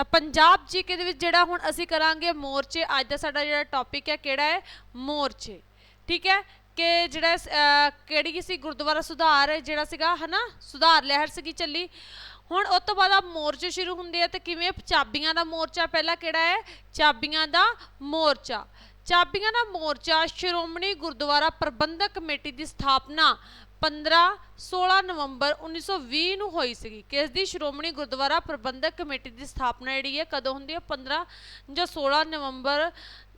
ਤਾਂ ਪੰਜਾਬ ਜੀਕੇ ਦੇ ਵਿੱਚ ਜਿਹੜਾ ਹੁਣ ਅਸੀਂ ਕਰਾਂਗੇ ਮੋਰਚੇ, ਅੱਜ ਦਾ ਸਾਡਾ ਜਿਹੜਾ ਟੌਪਿਕ ਹੈ, ਕਿਹੜਾ ਹੈ? ਮੋਰਚੇ। ਠੀਕ ਹੈ? ਕਿ ਜਿਹੜਾ ਕਿਹੜੀ ਸੀ? ਗੁਰਦੁਆਰਾ ਸੁਧਾਰ ਜਿਹੜਾ ਸੀਗਾ, ਹਨਾ? ਸੁਧਾਰ ਲਹਿਰ ਸੀਗੀ ਚੱਲੀ। ਹੁਣ ਉਸ ਤੋਂ ਬਾਅਦ ਆ ਮੋਰਚੇ ਸ਼ੁਰੂ ਹੁੰਦੇ ਆ ਤੇ ਕਿਵੇਂ ਚਾਬੀਆਂ ਦਾ ਮੋਰਚਾ ਪਹਿਲਾ ਕਿਹੜਾ ਹੈ? ਚਾਬੀਆਂ ਦਾ ਮੋਰਚਾ। ਚਾਬੀਆਂ ਦਾ ਮੋਰਚਾ ਸ਼੍ਰੋਮਣੀ ਗੁਰਦੁਆਰਾ ਪ੍ਰਬੰਧਕ ਕਮੇਟੀ ਦੀ ਸਥਾਪਨਾ 15 16 ਨਵੰਬਰ 1920 ਨੂੰ ਹੋਈ ਸੀਗੀ। ਕਿਸ ਦੀ ਸ਼੍ਰੋਮਣੀ ਗੁਰਦੁਆਰਾ ਪ੍ਰਬੰਧਕ ਕਮੇਟੀ ਦੀ ਸਥਾਪਨਾ ਜਿਹੜੀ ਹੈ, ਕਦੋਂ ਹੁੰਦੀ ਹੈ? 15 ਜਾਂ 16 ਨਵੰਬਰ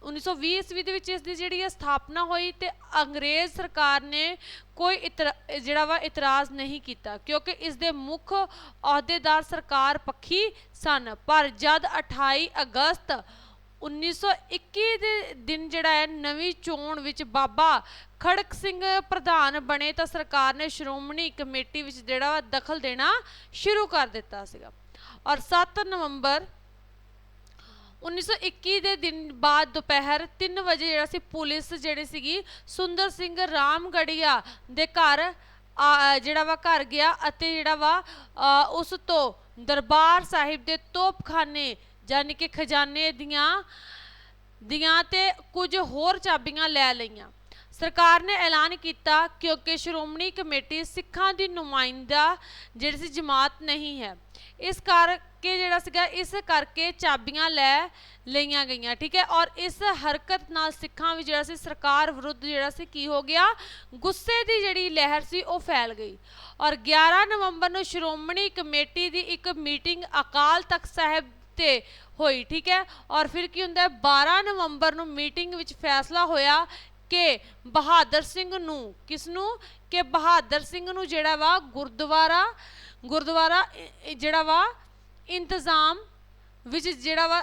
1920 ਈਸਵੀ ਦੇ ਵਿੱਚ ਇਸ ਦੀ ਜਿਹੜੀ ਹੈ ਸਥਾਪਨਾ ਹੋਈ ਤੇ ਅੰਗਰੇਜ਼ ਸਰਕਾਰ ਨੇ ਕੋਈ ਇਤਰਾ- ਜਿਹੜਾ ਵਾ ਇਤਰਾਜ਼ ਨਹੀਂ ਕੀਤਾ ਕਿਉਂਕਿ ਇਸ ਦੇ ਮੁੱਖ ਅਹੁਦੇਦਾਰ ਸਰਕਾਰ ਪੱਖੀ ਸਨ। ਪਰ ਜਦ 28 ਅਗਸਤ 1921 ਦੇ ਦਿਨ ਜਿਹੜਾ ਹੈ, ਨਵੀਂ ਚੋਣ ਵਿੱਚ ਬਾਬਾ ਖੜਕ ਸਿੰਘ ਪ੍ਰਧਾਨ ਬਣੇ ਤਾਂ ਸਰਕਾਰ ਨੇ ਸ਼੍ਰੋਮਣੀ ਕਮੇਟੀ ਵਿੱਚ ਜਿਹੜਾ ਵਾ ਦਖਲ ਦੇਣਾ ਸ਼ੁਰੂ ਕਰ ਦਿੱਤਾ ਸੀਗਾ। ਔਰ 7 ਨਵੰਬਰ 1921 ਦੇ ਦਿਨ ਬਾਅਦ ਦੁਪਹਿਰ 3 ਵਜੇ ਜਿਹੜਾ ਸੀ, ਪੁਲਿਸ ਜਿਹੜੀ ਸੀਗੀ, ਸੁੰਦਰ ਸਿੰਘ ਰਾਮਗੜੀਆ ਦੇ ਘਰ ਜਿਹੜਾ ਵਾ ਘਰ ਗਿਆ ਅਤੇ ਜਿਹੜਾ ਵਾ ਉਸ ਤੋਂ ਦਰਬਾਰ ਸਾਹਿਬ ਦੇ ਤੋਪਖਾਨੇ ਯਾਨੀ ਕਿ ਖਜ਼ਾਨੇ ਦੀਆਂ ਦੀਆਂ ਤੇ ਕੁਝ ਹੋਰ ਚਾਬੀਆਂ ਲੈ ਲਈਆਂ। ਸਰਕਾਰ ਨੇ ਐਲਾਨ ਕੀਤਾ ਕਿਉਂਕਿ ਸ਼੍ਰੋਮਣੀ ਕਮੇਟੀ ਸਿੱਖਾਂ ਦੀ ਨੁਮਾਇੰਦਾ ਜਿਹੜੀ ਸੀ ਜਮਾਤ ਨਹੀਂ ਹੈ। ਇਸ ਕਰਕੇ ਜਿਹੜਾ ਸੀਗਾ, ਇਸ ਕਰਕੇ ਚਾਬੀਆਂ ਲੈ ਲਈਆਂ ਗਈਆਂ, ਠੀਕ ਹੈ? ਔਰ ਇਸ ਹਰਕਤ ਨਾਲ ਸਿੱਖਾਂ ਵਿੱਚ ਜਿਹੜਾ ਸੀ, ਸਰਕਾਰ ਵਿਰੁੱਧ ਜਿਹੜਾ ਸੀ, ਕੀ ਹੋ ਗਿਆ? ਗੁੱਸੇ ਦੀ ਜਿਹੜੀ ਲਹਿਰ ਸੀ, ਉਹ ਫੈਲ ਗਈ। ਔਰ 11 ਨਵੰਬਰ ਨੂੰ ਸ਼੍ਰੋਮਣੀ ਕਮੇਟੀ ਦੀ ਇੱਕ ਮੀਟਿੰਗ ਅਕਾਲ ਤਖਤ ਸਾਹਿਬ ਤੇ ਹੋਈ, ਠੀਕ ਹੈ? ਔਰ ਫਿਰ ਕੀ ਹੁੰਦਾ ਹੈ? 12 ਨਵੰਬਰ ਨੂੰ ਮੀਟਿੰਗ ਵਿੱਚ ਫੈਸਲਾ ਹੋਇਆ ਕਿ ਬਹਾਦਰ ਸਿੰਘ ਨੂੰ ਕਿਸ ਨੂੰ ਕਿ ਬਹਾਦਰ ਸਿੰਘ ਨੂੰ ਜਿਹੜਾ ਵਾ ਗੁਰਦੁਆਰਾ ਗੁਰਦੁਆਰਾ ਜਿਹੜਾ ਵਾ ਇੰਤਜ਼ਾਮ ਵਿੱਚ ਜਿਹੜਾ ਵਾ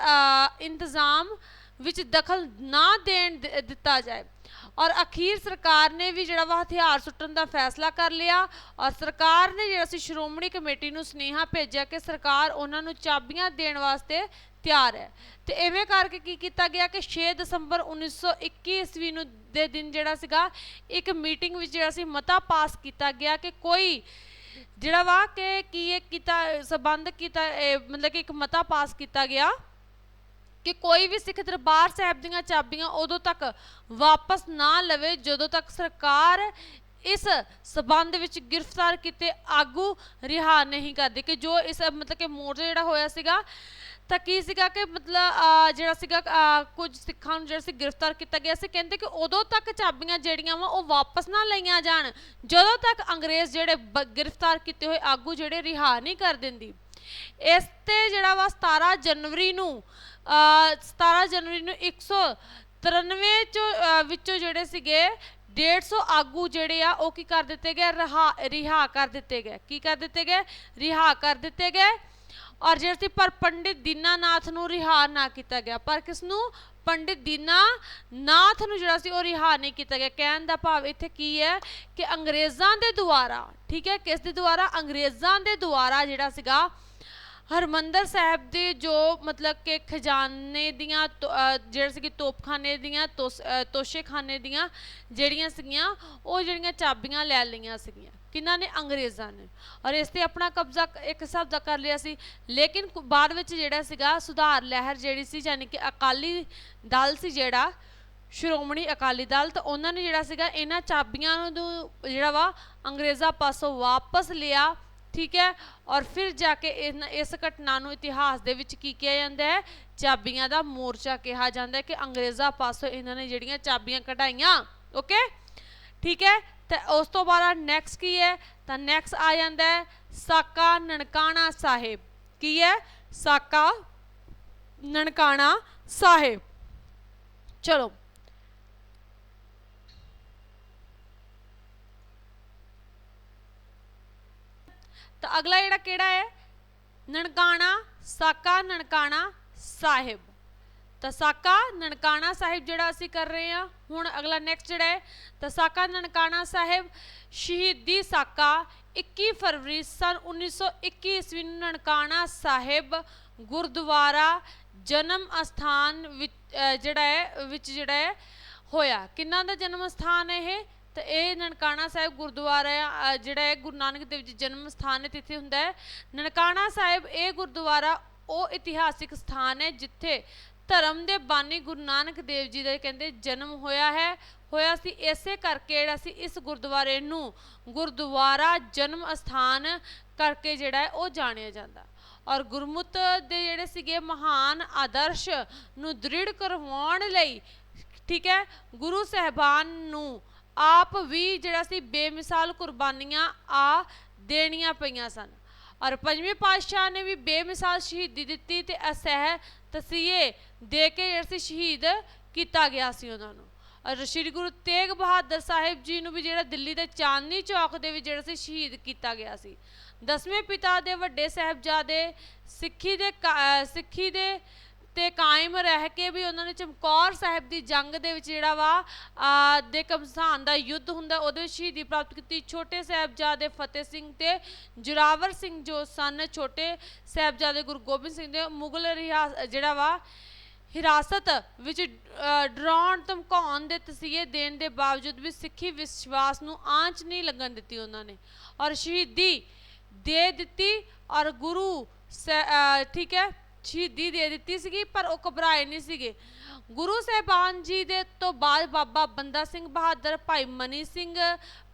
ਇੰਤਜ਼ਾਮ ਵਿੱਚ ਦਖਲ ਨਾ ਦੇਣ ਦ- ਦਿੱਤਾ ਜਾਏ। ਔਰ ਅਖੀਰ ਸਰਕਾਰ ਨੇ ਵੀ ਜਿਹੜਾ ਵਾ ਹਥਿਆਰ ਸੁੱਟਣ ਦਾ ਫੈਸਲਾ ਕਰ ਲਿਆ ਔਰ ਸਰਕਾਰ ਨੇ ਜਿਹੜਾ ਸੀ ਸ਼੍ਰੋਮਣੀ ਕਮੇਟੀ ਨੂੰ ਸੁਨੇਹਾ ਭੇਜਿਆ ਕਿ ਸਰਕਾਰ ਉਹਨਾਂ ਨੂੰ ਚਾਬੀਆਂ ਦੇਣ ਵਾਸਤੇ ਤਿਆਰ ਹੈ। ਤੇ ਐਵੇਂ ਕਰਕੇ ਕੀ ਕੀਤਾ ਗਿਆ ਕਿ 6 ਦਸੰਬਰ 1921 ਈਸਵੀ ਨੂੰ ਦੇ ਦਿਨ ਜਿਹੜਾ ਸੀਗਾ, ਇੱਕ ਮੀਟਿੰਗ ਵਿੱਚ ਜਿਹੜਾ ਸੀ ਮਤਾ ਪਾਸ ਕੀਤਾ ਗਿਆ ਕਿ ਕੋਈ ਜਿਹੜਾ ਵਾ ਕਿ ਕੀ ਇਹ ਕੀਤਾ, ਸਬੰਧ ਕੀਤਾ ਮਤਲਬ ਕਿ ਇੱਕ ਮਤਾ ਪਾਸ ਕੀਤਾ ਗਿਆ। ਕਿ ਕੋਈ ਵੀ ਸਿੱਖ ਦਰਬਾਰ ਸਾਹਿਬ ਦੀਆਂ ਚਾਬੀਆਂ ਉਦੋਂ ਤੱਕ ਵਾਪਸ ਨਾ ਲਵੇ ਜਦੋਂ ਤੱਕ ਸਰਕਾਰ ਇਸ ਸਬੰਧ ਵਿੱਚ ਗ੍ਰਿਫਤਾਰ ਕੀਤੇ ਆਗੂ ਰਿਹਾ ਨਹੀਂ ਕਰਦੀ। ਕਿ ਜੋ ਇਸ, ਮਤਲਬ ਕਿ ਮੋਰਚਾ ਜਿਹੜਾ ਹੋਇਆ ਸੀਗਾ, ਤਾਂ ਕੀ ਸੀਗਾ ਕਿ ਮਤਲਬ ਜਿਹੜਾ ਸੀਗਾ ਕੁਝ ਸਿੱਖਾਂ ਨੂੰ ਜਿਹੜਾ ਸੀ ਗ੍ਰਿਫਤਾਰ ਕੀਤਾ ਗਿਆ ਸੀ। ਕਹਿੰਦੇ ਕਿ ਉਦੋਂ ਤੱਕ ਚਾਬੀਆਂ ਜਿਹੜੀਆਂ ਵਾ ਉਹ ਵਾਪਸ ਨਾ ਲਈਆਂ ਜਾਣ। ਜਦੋਂ ਤੱਕ ਅੰਗਰੇਜ਼ ਜਿਹੜੇ ਬ- ਗ੍ਰਿਫਤਾਰ ਕੀਤੇ ਹੋਏ ਆਗੂ ਜਿਹੜੇ ਰਿਹਾ ਨਹੀਂ ਕਰ ਦਿੰਦੀ। ਇਸ ਤੇ ਜਿਹੜਾ ਵਾ 17 ਜਨਵਰੀ ਨੂੰ, ਅਹ 17 ਜਨਵਰੀ ਨੂੰ 193 ਚੋਂ ਵਿੱਚੋਂ ਜਿਹੜੇ ਸੀਗੇ 150 ਆਗੂ ਜਿਹੜੇ ਆ, ਉਹ ਕੀ ਕਰ ਦਿੱਤੇ ਗਏ? ਰਿਹਾ ਰਿਹਾ ਕਰ ਦਿੱਤੇ ਗਏ। ਕੀ ਕਰ ਦਿੱਤੇ ਗਏ? ਰਿਹਾ ਕਰ ਦਿੱਤੇ ਗਏ। ਔਰ ਜਿਹੜੇ ਸੀ, ਪਰ ਪੰਡਿਤ ਦੀਨਾਨਾਥ ਨੂੰ ਰਿਹਾ ਨਾ ਕੀਤਾ ਗਿਆ। ਪਰ ਕਿਸ ਨੂੰ ਪੰਡਿਤ ਦੀਨਾਨਾਥ ਨੂੰ ਜਿਹੜਾ ਸੀ, ਉਹ ਰਿਹਾ ਨਹੀਂ ਕੀਤਾ ਗਿਆ। ਕਹਿਣ ਦਾ ਭਾਵ ਇੱਥੇ ਕੀ ਹੈ? ਕਿ ਅੰਗਰੇਜ਼ਾਂ ਦੇ ਦੁਆਰਾ, ਠੀਕ ਹੈ, ਕਿਸ ਦੇ ਦੁਆਰਾ? ਅੰਗਰੇਜ਼ਾਂ ਦੇ ਦੁਆਰਾ ਜਿਹੜਾ ਸੀਗਾ ਹਰਮੰਦਰ ਸਾਹਿਬ ਦੇ ਜੋ ਮਤਲਬ ਕਿ ਖਜ਼ਾਨੇ ਦੀਆਂ ਤੋ- ਅਹ ਜਿਹੜੇ ਸੀਗੇ ਤੋਪਖਾਨੇ ਦੀਆਂ, ਤੋਸ- ਤੋਸ਼ੇਖਾਨੇ ਦੀਆਂ ਜਿਹੜੀਆਂ ਸੀਗੀਆਂ, ਉਹ ਜਿਹੜੀਆਂ ਚਾਬੀਆਂ ਲੈ ਲਈਆਂ ਸੀਗੀਆਂ। ਕਿਹਨਾਂ ਨੇ? ਅੰਗਰੇਜ਼ਾਂ ਨੇ। ਔਰ ਇਸ ਤੇ ਆਪਣਾ ਕਬਜ਼ਾ ਇੱਕ ਹਿਸਾਬ ਦਾ ਕਰ ਲਿਆ ਸੀ। ਲੇਕਿਨ ਬਾਅਦ ਵਿੱਚ ਜਿਹੜਾ ਸੀਗਾ ਸੁਧਾਰ ਲਹਿਰ ਜਿਹੜੀ ਸੀ, ਯਾਨੀ ਕਿ ਅਕਾਲੀ ਦਲ ਸੀ ਜਿਹੜਾ, ਸ਼੍ਰੋਮਣੀ ਅਕਾਲੀ ਦਲ, ਤਾਂ ਉਹਨਾਂ ਨੇ ਜਿਹੜਾ ਸੀਗਾ ਇਹਨਾਂ ਚਾਬੀਆਂ ਨੂੰ ਜਿਹੜਾ ਵਾ ਅੰਗਰੇਜ਼ਾਂ ਪਾਸੋਂ ਵਾਪਸ ਲਿਆ। ਠੀਕ ਹੈ? ਔਰ ਫਿਰ ਜਾ ਕੇ ਇਨ- ਇਸ ਘਟਨਾ ਨੂੰ ਇਤਿਹਾਸ ਦੇ ਵਿੱਚ ਕੀ ਕਿਹਾ ਜਾਂਦਾ ਹੈ? ਚਾਬੀਆਂ ਦਾ ਮੋਰਚਾ ਕਿਹਾ ਜਾਂਦਾ ਹੈ ਕਿ ਅੰਗਰੇਜ਼ਾਂ ਪਾਸੋਂ ਇਹਨਾਂ ਨੇ ਜਿਹੜੀਆਂ ਚਾਬੀਆਂ ਕਢਾਈਆਂ ਓਕੇ ਠੀਕ ਹੈ? ਤੇ ਉਸ ਤੋਂ ਬਾਅਦ ਨੈਕਸਟ ਕੀ ਹੈ? ਤਾਂ ਨੈਕਸਟ ਆ ਜਾਂਦਾ ਹੈ, ਸਾਕਾ ਨਨਕਾਣਾ ਸਾਹਿਬ। ਕੀ ਹੈ? ਸਾਕਾ ਨਨਕਾਣਾ ਸਾਹਿਬ। ਚਲੋ ਤਾਂ ਅਗਲਾ ਜਿਹੜਾ ਕਿਹੜਾ ਹੈ? ਨਨਕਾਣਾ ਸਾਕਾ ਨਨਕਾਣਾ ਸਾਹਿਬ। ਤਾਂ ਸਾਕਾ ਨਨਕਾਣਾ ਸਾਹਿਬ ਜਿਹੜਾ ਅਸੀਂ ਕਰ ਰਹੇ ਹਾਂ, ਹੁਣ ਅਗਲਾ ਨੈਕਸਟ ਜਿਹੜਾ ਹੈ, ਤਾਂ ਸਾਕਾ ਨਨਕਾਣਾ ਸਾਹਿਬ ਸ਼ਹੀਦੀ ਸਾਕਾ 21 ਫਰਵਰੀ ਸਨ 1921 ਈਸਵੀ ਨੂੰ ਨਨਕਾਣਾ ਸਾਹਿਬ ਗੁਰਦੁਆਰਾ ਜਨਮ ਅਸਥਾਨ ਵਿੱਚ ਜਿਹੜਾ ਹੈ, ਵਿੱਚ ਜਿਹੜਾ ਹੈ ਹੋਇਆ। ਕਿੰਨਾ ਦਾ ਜਨਮ ਸਥਾਨ ਹੈ ਇਹ? ਤੇ ਇਹ ਨਨਕਾਣਾ ਸਾਹਿਬ ਗੁਰਦੁਆਰਾ ਜਿਹੜਾ ਹੈ ਗੁਰੂ ਨਾਨਕ ਦੇਵ ਜੀ ਜਨਮ ਸਥਾਨ ਹੈ, ਤਿੱਥੇ ਹੁੰਦਾ ਹੈ। ਨਨਕਾਣਾ ਸਾਹਿਬ ਇਹ ਗੁਰਦੁਆਰਾ ਉਹ ਇਤਿਹਾਸਿਕ ਸਥਾਨ ਹੈ, ਜਿੱਥੇ ਧਰਮ ਦੇ ਬਾਨੀ ਗੁਰੂ ਨਾਨਕ ਦੇਵ ਜੀ ਦਾ ਕਹਿੰਦੇ ਜਨਮ ਹੋਇਆ ਹੈ। ਹੋਇਆ ਸੀ ਇਸੇ ਕਰਕੇ ਜਿਹੜਾ ਸੀ ਇਸ ਗੁਰਦੁਆਰੇ ਨੂੰ ਗੁਰਦੁਆਰਾ ਜਨਮ ਅਸਥਾਨ ਕਰਕੇ ਜਿਹੜਾ ਹੈ ਉਹ ਜਾਣਿਆ ਜਾਂਦਾ। ਔਰ ਗੁਰਮੁੱਤ ਦੇ ਜਿਹੜੇ ਸੀਗੇ ਮਹਾਨ ਆਦਰਸ਼ ਨੂੰ ਦ੍ਰਿੜ ਕਰਵਾਉਣ ਲਈ ਠੀਕ ਹੈ, ਗੁਰੂ ਸਹਿਬਾਨ ਨੂੰ ਆਪ ਵੀ ਜਿਹੜਾ ਸੀ ਬੇਮਿਸਾਲ ਕੁਰਬਾਨੀਆਂ ਆ ਦੇਣੀਆਂ ਪਈਆਂ ਸਨ। ਔਰ ਪੰਜਵੇਂ ਪਾਤਸ਼ਾਹ ਨੇ ਵੀ ਬੇਮਿਸਾਲ ਸ਼ਹੀਦੀ ਦਿੱਤੀ ਤੇ ਅਸਹਿ ਤਸੀਹੇ ਦੇ ਕੇ ਜਿਹੜਾ ਸੀ ਸ਼ਹੀਦ ਕੀਤਾ ਗਿਆ ਸੀ ਉਹਨਾਂ ਨੂੰ। ਔਰ ਸ੍ਰੀ ਗੁਰੂ ਤੇਗ ਬਹਾਦਰ ਸਾਹਿਬ ਜੀ ਨੂੰ ਵੀ ਜਿਹੜਾ ਦਿੱਲੀ ਦੇ ਚਾਂਦਨੀ ਚੌਕ ਦੇ ਵਿੱਚ ਜਿਹੜਾ ਸੀ ਸ਼ਹੀਦ ਕੀਤਾ ਗਿਆ ਸੀ। ਦਸਵੇਂ ਪਿਤਾ ਦੇ ਵੱਡੇ ਸਾਹਿਬਜ਼ਾਦੇ ਸਿੱਖੀ ਦੇ ਕਾ- ਸਿੱਖੀ ਦੇ ਤੇ ਕਾਇਮ ਰਹਿ ਕੇ ਵੀ ਉਹਨਾਂ ਨੇ ਚਮਕੌਰ ਸਾਹਿਬ ਦੀ ਜੰਗ ਦੇ ਵਿੱਚ ਜਿਹੜਾ ਵਾ ਦੇ ਕਮਸਾਨ ਦਾ ਯੁੱਧ ਹੁੰਦਾ, ਉਹਦੇ ਵਿੱਚ ਸ਼ਹੀਦੀ ਪ੍ਰਾਪਤ ਕੀਤੀ। ਛੋਟੇ ਸਾਹਿਬਜ਼ਾਦੇ ਫਤਿਹ ਸਿੰਘ ਤੇ ਜੁਰਾਵਰ ਸਿੰਘ ਜੋ ਸਨ, ਛੋਟੇ ਸਾਹਿਬਜ਼ਾਦੇ ਗੁਰੂ ਗੋਬਿੰਦ ਸਿੰਘ ਦੇ, ਮੁਗਲ ਰਿਆਸ ਜਿਹੜਾ ਵਾ, ਹਿਰਾਸਤ ਵਿੱਚ ਡਰਾਉਣ, ਧਮਕਾਉਣ ਦੇ ਤਸੀਹੇ ਦੇਣ ਦੇ ਬਾਵਜੂਦ ਵੀ ਸਿੱਖੀ ਵਿਸ਼ਵਾਸ ਨੂੰ ਆਂਚ ਨਹੀਂ ਲੱਗਣ ਦਿੱਤੀ ਉਹਨਾਂ ਨੇ। ਔਰ ਸ਼ਹੀਦੀ ਦੇ ਦਿੱਤੀ ਔਰ ਗੁਰੂ ਸੈ- ਠੀਕ ਹੈ ਸ਼ਹੀਦੀ ਦੇ ਦਿੱਤੀ ਸੀਗੀ, ਪਰ ਉਹ ਘਬਰਾਏ ਨਹੀਂ ਸੀਗੇ। ਗੁਰੂ ਸਾਹਿਬਾਨ ਜੀ ਦੇ ਤੋਂ ਬਾਅਦ ਬਾਬਾ ਬੰਦਾ ਸਿੰਘ ਬਹਾਦਰ, ਭਾਈ ਮਨੀ ਸਿੰਘ,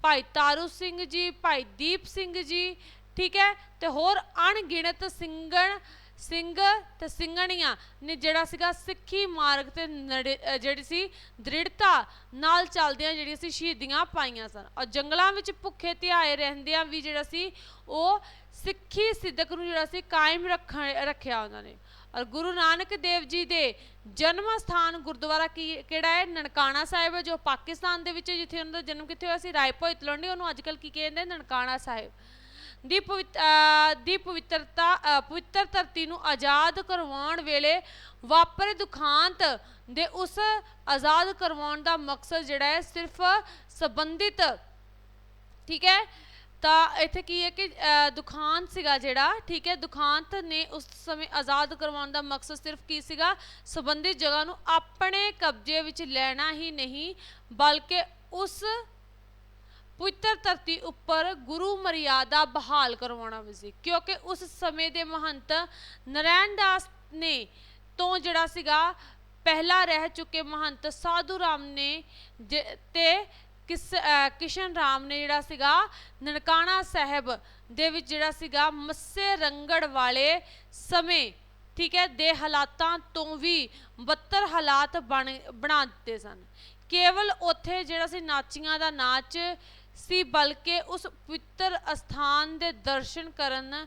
ਭਾਈ ਤਾਰੂ ਸਿੰਘ ਜੀ, ਭਾਈ ਦੀਪ ਸਿੰਘ ਜੀ, ਠੀਕ ਹੈ? ਤੇ ਹੋਰ ਅਣਗਿਣਤ ਸਿੰਘਣ ਸਿੰਘ ਤੇ ਸਿੰਘਣੀਆਂ ਨੇ ਜਿਹੜਾ ਸੀਗਾ ਸਿੱਖੀ ਮਾਰਗ ਤੇ ਨੜੇ- ਜਿਹੜੀ ਸੀ ਦ੍ਰਿੜਤਾ ਨਾਲ ਚੱਲਦਿਆਂ ਜਿਹੜੀਆਂ ਸੀ ਸ਼ਹੀਦੀਆਂ ਪਾਈਆਂ ਸਨ। ਔਰ ਜੰਗਲਾਂ ਵਿੱਚ ਭੁੱਖੇ ਧਿਆਏ ਰਹਿੰਦਿਆਂ ਵੀ ਜਿਹੜਾ ਸੀ ਉਹ ਸਿੱਖੀ ਸਿੱਧਕ ਨੂੰ ਜਿਹੜਾ ਸੀ ਕਾਇਮ ਰੱਖਣ, ਰੱਖਿਆ ਉਹਨਾਂ ਨੇ। ਔਰ ਗੁਰੂ ਨਾਨਕ ਦੇਵ ਜੀ ਦੇ ਜਨਮ ਸਥਾਨ ਗੁਰਦੁਆਰਾ ਕੀ, ਕਿਹੜਾ ਹੈ? ਨਨਕਾਣਾ ਸਾਹਿਬ ਜੋ ਪਾਕਿਸਤਾਨ ਦੇ ਵਿੱਚ ਜਿੱਥੇ ਉਹਨਾਂ ਦਾ ਜਨਮ ਕਿੱਥੇ ਹੋਇਆ ਸੀ? ਰਾਏਪੁਰ ਤਲਵੰਡੀ ਉਹਨੂੰ ਅੱਜਕੱਲ ਕੀ ਕਹਿੰਦੇ? ਨਨਕਾਣਾ ਸਾਹਿਬ। ਦੀ ਪਵਿੱਤ- ਦੀ ਪਵਿੱਤਰਤਾ ਪਵਿੱਤਰ ਧਰਤੀ ਨੂੰ ਆਜ਼ਾਦ ਕਰਵਾਉਣ ਵੇਲੇ ਵਾਪਰੇ ਦੁਖਾਂਤ ਦੇ ਉਸ ਆਜ਼ਾਦ ਕਰਵਾਉਣ ਦਾ ਮਕਸਦ ਜਿਹੜਾ ਹੈ, ਸਿਰਫ ਸੰਬੰਧਿਤ, ਠੀਕ ਹੈ? ਤਾਂ ਇੱਥੇ ਕੀ ਹੈ ਕਿ ਦੁਖਾਂਤ ਸੀਗਾ ਜਿਹੜਾ, ਠੀਕ ਹੈ, ਦੁਖਾਂਤ ਨੇ ਉਸ ਸਮੇਂ ਆਜ਼ਾਦ ਕਰਵਾਉਣ ਦਾ ਮਕਸਦ ਸਿਰਫ ਕੀ ਸੀਗਾ? ਸੰਬੰਧਿਤ ਜਗ੍ਹਾ ਨੂੰ ਆਪਣੇ ਕਬਜ਼ੇ ਵਿੱਚ ਲੈਣਾ ਹੀ ਨਹੀਂ, ਬਲਕਿ ਉਸ ਪਵਿੱਤਰ ਧਰਤੀ ਉੱਪਰ ਗੁਰੂ ਮਰਿਆਦਾ ਬਹਾਲ ਕਰਵਾਉਣਾ ਵੀ ਸੀ। ਕਿਉਂਕਿ ਉਸ ਸਮੇਂ ਦੇ ਮਹੰਤ ਨਰੈਣ ਦਾਸ ਨੇ ਤੋਂ ਜਿਹੜਾ ਸੀਗਾ, ਪਹਿਲਾ ਰਹਿ ਚੁੱਕੇ ਮਹੰਤ ਸਾਧੂ ਰਾਮ ਨੇ, ਜ- ਤੇ ਕਿਸ ਕਿਸ਼ਨ ਰਾਮ ਨੇ ਜਿਹੜਾ ਸੀਗਾ ਨਨਕਾਣਾ ਸਾਹਿਬ ਦੇ ਵਿੱਚ ਜਿਹੜਾ ਸੀਗਾ ਮੱਸੇ ਰੰਗੜ ਵਾਲੇ ਸਮੇਂ, ਠੀਕ ਹੈ, ਦੇ ਹਾਲਾਤਾਂ ਤੋਂ ਵੀ ਬੱਤਰ ਹਾਲਾਤ ਬਣ, ਬਣਾ ਦਿੱਤੇ ਸਨ। ਕੇਵਲ ਉੱਥੇ ਜਿਹੜਾ ਸੀ ਨਾਚੀਆਂ ਦਾ ਨਾਚ ਸੀ, ਬਲਕਿ ਉਸ ਪਵਿੱਤਰ ਅਸਥਾਨ ਦੇ ਦਰਸ਼ਨ ਕਰਨ